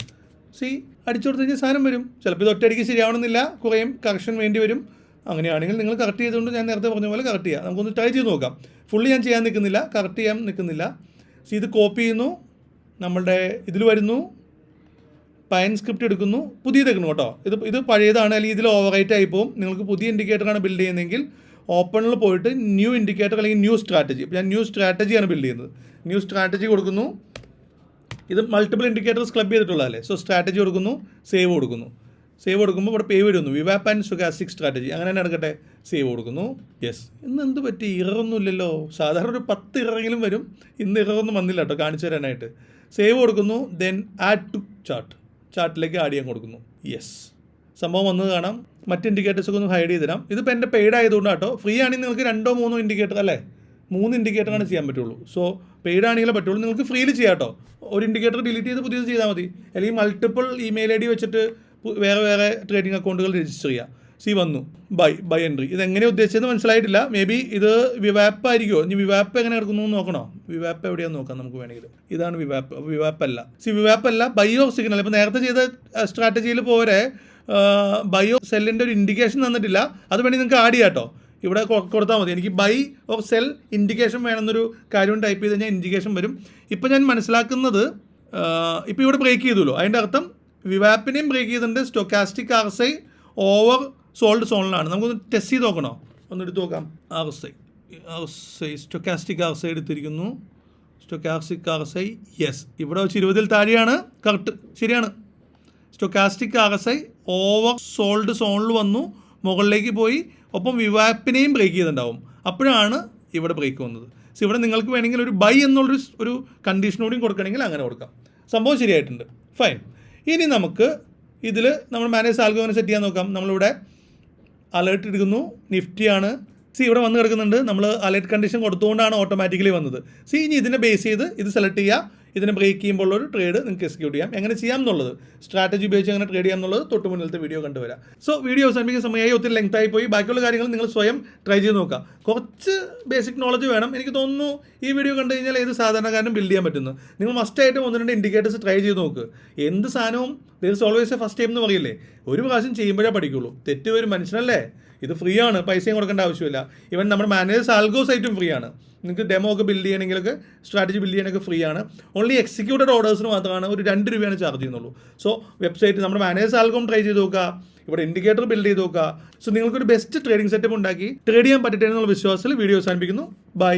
സി അടിച്ചു കൊടുത്തു കഴിഞ്ഞാൽ സാധനം വരും. ചിലപ്പോൾ ഇത് ഒറ്റയടിക്ക് ശരിയാവണമെന്നില്ല. കുറേയും കറക്ഷൻ വേണ്ടി വരും. അങ്ങനെയാണെങ്കിൽ നിങ്ങൾ കറക്റ്റ് ചെയ്തുകൊണ്ട് ഞാൻ നേരത്തെ പറഞ്ഞ പോലെ കറക്റ്റ് ചെയ്യാം. നമുക്കൊന്ന് ട്രൈ ചെയ്ത് നോക്കാം. ഫുള്ളി ഞാൻ ചെയ്യാൻ നിൽക്കുന്നില്ല. കറക്റ്റ് ചെയ്യാൻ നിൽക്കുന്നില്ല. സി ഇത് കോപ്പി ചെയ്യുന്നു. നമ്മളുടെ ഇതിൽ വരുന്നു. പയൻ സ്ക്രിപ്റ്റ് എടുക്കുന്നു. പുതിയത് എടുക്കുന്നു കേട്ടോ. ഇത് ഇത് പഴയതാണ് അല്ലെങ്കിൽ ഇതിൽ ഓവർ റൈറ്റ് ആയി പോകും. നിങ്ങൾക്ക് പുതിയ ഇൻഡിക്കേറ്ററാണ് ബിൽഡ് ചെയ്യുന്നതെങ്കിൽ ഓപ്പണിൽ പോയിട്ട് ന്യൂ ഇൻഡിക്കേറ്റർ അല്ലെങ്കിൽ ന്യൂ സ്ട്രാറ്റജി ഞാൻ ന്യൂ സ്ട്രാറ്റജിയാണ് ബിൽഡ് ചെയ്യുന്നത്. ന്യൂ സ്ട്രാറ്റജി കൊടുക്കുന്നു. ഇത് മൾട്ടിപ്പിൾ ഇൻഡിക്കേറ്റേഴ്സ് ക്ലബ് ചെയ്തിട്ടുള്ളതല്ലേ? സോ സ്ട്രാറ്റജി കൊടുക്കുന്നു സേവ് കൊടുക്കുന്നു. സേവ് കൊടുക്കുമ്പോൾ ഇവിടെ പേ വരുന്നു. വിവാപ്പ് ആൻഡ് സുഗാസ്റ്റിക് സ്ട്രാറ്റജി അങ്ങനെ തന്നെ എടുക്കട്ടെ. സേവ് കൊടുക്കുന്നു. യെസ് ഇന്ന് എന്ത് പറ്റി? ഇററൊന്നും ഇല്ലല്ലോ. സാധാരണ ഒരു പത്ത് ഇററെങ്കിലും വരും. ഇന്ന് ഇററൊന്നും വന്നില്ല കേട്ടോ. കാണിച്ചു തരാനായിട്ട്. സേവ് കൊടുക്കുന്നു ദെൻ ആഡ് ടു ചാർട്ട് ചാർട്ടിലേക്ക് ആഡ് ചെയ്യാൻ കൊടുക്കുന്നു. യെസ് സംഭവം വന്നത് കാണാം. മറ്റ് ഇൻഡിക്കേറ്റേഴ്സ് ഒക്കെ ഒന്ന് ഹൈഡ് ചെയ്ത് തരാം ഇതിപ്പോൾ എന്റെ പെയ്ഡ് ആയതുകൊണ്ട് കേട്ടോ ഫ്രീ ആണെങ്കിൽ നിങ്ങൾക്ക് രണ്ടോ മൂന്നോ ഇൻഡിക്കേറ്റർ അല്ലേ? മൂന്ന് ഇൻഡിക്കേറ്ററാണ് ചെയ്യാൻ പറ്റുള്ളൂ. സോ പെയ്ഡ് ആണെങ്കിലേ പറ്റുള്ളൂ. നിങ്ങൾക്ക് ഫ്രീയിൽ ചെയ്യാം കേട്ടോ ഒരു ഇൻഡിക്കേറ്റർ ഡിലീറ്റ് ചെയ്ത് പുതിയത് ചെയ്താൽ മതി. അല്ലെങ്കിൽ മൾട്ടിപ്പിൾ ഇമെയിൽ ഐ ഡി വെച്ചിട്ട് വേറെ വേറെ ട്രേഡിംഗ് അക്കൗണ്ടുകൾ രജിസ്റ്റർ ചെയ്യുക സി വന്നു. Buy buy entry. ഇത് എങ്ങനെ ഉദ്ദേശിച്ചതെന്ന് മനസ്സിലായിട്ടില്ല. മേ ബി ഇത് വിവാപ്പ് ആയിരിക്കുമോ ഇനി വിവാപ്പ് എങ്ങനെ കിടക്കുന്നു എന്ന് നോക്കണോ? വിവാപ്പ് എവിടെയാന്ന് നോക്കാം നമുക്ക് വേണമെങ്കിൽ. ഇതാണ് വിവാപ്പ് വിവാപ്പല്ല. സി വിവാപ്പ് അല്ല ബയോ സിഗ്നൽ ഇപ്പോൾ നേരത്തെ ചെയ്ത സ്ട്രാറ്റജിയിൽ പോരെ ബയോ സെല്ലിന്റെ ഒരു ഇൻഡിക്കേഷൻ തന്നിട്ടില്ല. അത് വേണമെങ്കിൽ നിങ്ങൾക്ക് ആഡ് ചെയ്യാം കേട്ടോ ഇവിടെ കൊടുത്താൽ മതി. എനിക്ക് ബൈ ഓഫ് സെൽ ഇൻഡിക്കേഷൻ വേണമെന്നൊരു കാര്യം ടൈപ്പ് ചെയ്ത് കഴിഞ്ഞാൽ ഇൻഡിക്കേഷൻ വരും. ഇപ്പം ഞാൻ മനസ്സിലാക്കുന്നത് ഇപ്പോൾ ഇവിടെ ബ്രേക്ക് ചെയ്തുല്ലോ. അതിന്റെ അർത്ഥം വിവാപ്പിനെയും ബ്രേക്ക് ചെയ്തിട്ടുണ്ട്. സ്റ്റൊക്കാസ്റ്റിക് ആർസൈ ഓവർ സോൾഡ് സോണിലാണ്. നമുക്കൊന്ന് ടെസ്റ്റ് ചെയ്ത് നോക്കണോ? ഒന്ന് എടുത്ത് നോക്കാം. R S I R stochastic R എടുത്തിരിക്കുന്നു. Stochastic ആവസൈ yes ഇവിടെ വെച്ച് ഇരുപതിൽ താഴെയാണ്. കറക്റ്റ് ശരിയാണ്. സ്റ്റൊക്കാസ്റ്റിക് ആവസൈ ഓവർ സോൾഡ് സോണിൽ വന്നു. മുകളിലേക്ക് പോയി. ഒപ്പം വിവാപ്പിനെയും ബ്രേക്ക് ചെയ്തിട്ടുണ്ടാവും. അപ്പോഴാണ് ഇവിടെ ബ്രേക്ക് വന്നത്. സോ ഇവിടെ നിങ്ങൾക്ക് വേണമെങ്കിൽ ഒരു ബൈ എന്നുള്ളൊരു ഒരു കണ്ടീഷനോടെയും കൊടുക്കണമെങ്കിൽ അങ്ങനെ കൊടുക്കാം. സംഭവം ശരിയായിട്ടുണ്ട്. ഫൈൻ ഇനി നമുക്ക് ഇതിൽ നമ്മൾ മാനേജ് ആൽഗോനെ സെറ്റ് ചെയ്യാൻ നോക്കാം. നമ്മളിവിടെ അലേർട്ട് എടുക്കുന്നു നിഫ്റ്റിയാണ്. സി ഇവിടെ വന്ന് കിടക്കുന്നുണ്ട്. നമ്മൾ അലേർട്ട് കണ്ടീഷൻ കൊടുത്തുകൊണ്ടാണ് ഓട്ടോമാറ്റിക്കലി വന്നത്. സി ഇനി ഇതിനെ ബേസ് ചെയ്ത് ഇത് സെലക്ട് ചെയ്യുക. ഇതിനെ ബ്രേക്ക് ചെയ്യുമ്പോൾ ഒരു ട്രേഡ് നിങ്ങൾക്ക് എക്സിക്യൂട്ട് ചെയ്യാം. എങ്ങനെ ചെയ്യാം എന്നുള്ളത്. സ്ട്രാറ്റജി ഉപയോഗിച്ച് എങ്ങനെ ട്രേഡ് ചെയ്യാം എന്നുള്ളത് തൊട്ട് മുന്നിലത്തെ വീഡിയോ കണ്ടുവരാം. സോ വീഡിയോ അവസാനിപ്പിക്കുന്ന സമയമായി. ഒത്തിരി ലെങ്ത് ആയി പോയി. ബാക്കിയുള്ള കാര്യങ്ങൾ നിങ്ങൾ സ്വയം ട്രൈ ചെയ്ത് നോക്കുക കുറച്ച് ബേസിക് നോളജ് വേണം. എനിക്ക് തോന്നുന്നു ഈ വീഡിയോ കണ്ടു കഴിഞ്ഞാൽ ഏത് സാധാരണക്കാരനും ബിൽഡ് ചെയ്യാൻ പറ്റുന്നു. നിങ്ങൾ മസ്റ്റായിട്ടും ഒന്ന് രണ്ട് ഇൻഡിക്കേറ്റേഴ്സ് ട്രൈ ചെയ്ത് നോക്ക്. എന്ത് സാധനവും there always a first time എന്ന് പറയില്ലേ? ഒരു പ്രാവശ്യം ചെയ്യുമ്പോഴേ പഠിക്കുള്ളൂ. തെറ്റ് വരും മനുഷ്യനല്ലേ? ഇത് ഫ്രീ ആണ് പൈസയും കൊടുക്കേണ്ട ആവശ്യമില്ല. ഇവൻ നമ്മുടെ മാനേജേഴ്സ് ആൽഗോ സൈറ്റും ഫ്രീ ആണ് നിങ്ങൾക്ക് ഡെമോ ഒക്കെ ബിൽഡ് ചെയ്യണമെങ്കിലൊക്കെ സ്ട്രാറ്റജി ബിൽഡ് ചെയ്യാനൊക്കെ ഫ്രീ ആണ് ഓൺലി എക്സിക്യൂട്ടഡ് ഓർഡേഴ്സിന് മാത്രമാണ് ഒരു രണ്ട് രൂപയാണ് ചാർജ് ചെയ്യുന്നുള്ളൂ. സോ വെബ്സൈറ്റ് നമ്മുടെ മാനേജേഴ്സ് ആൽഗോം ട്രൈ ചെയ്ത് നോക്കുക. ഇവിടെ ഇൻഡിക്കേറ്റർ ബിൽഡ് ചെയ്ത് നോക്കുക. സോ നിങ്ങൾക്കൊരു ബെസ്റ്റ് ട്രേഡിംഗ് സെറ്റപ്പ് ഉണ്ടാക്കി ട്രേഡ് ചെയ്യാൻ പറ്റട്ടെ എന്നുള്ള വിശ്വാസത്തിൽ വീഡിയോ അവസാനിപ്പിക്കുന്നു. ബൈ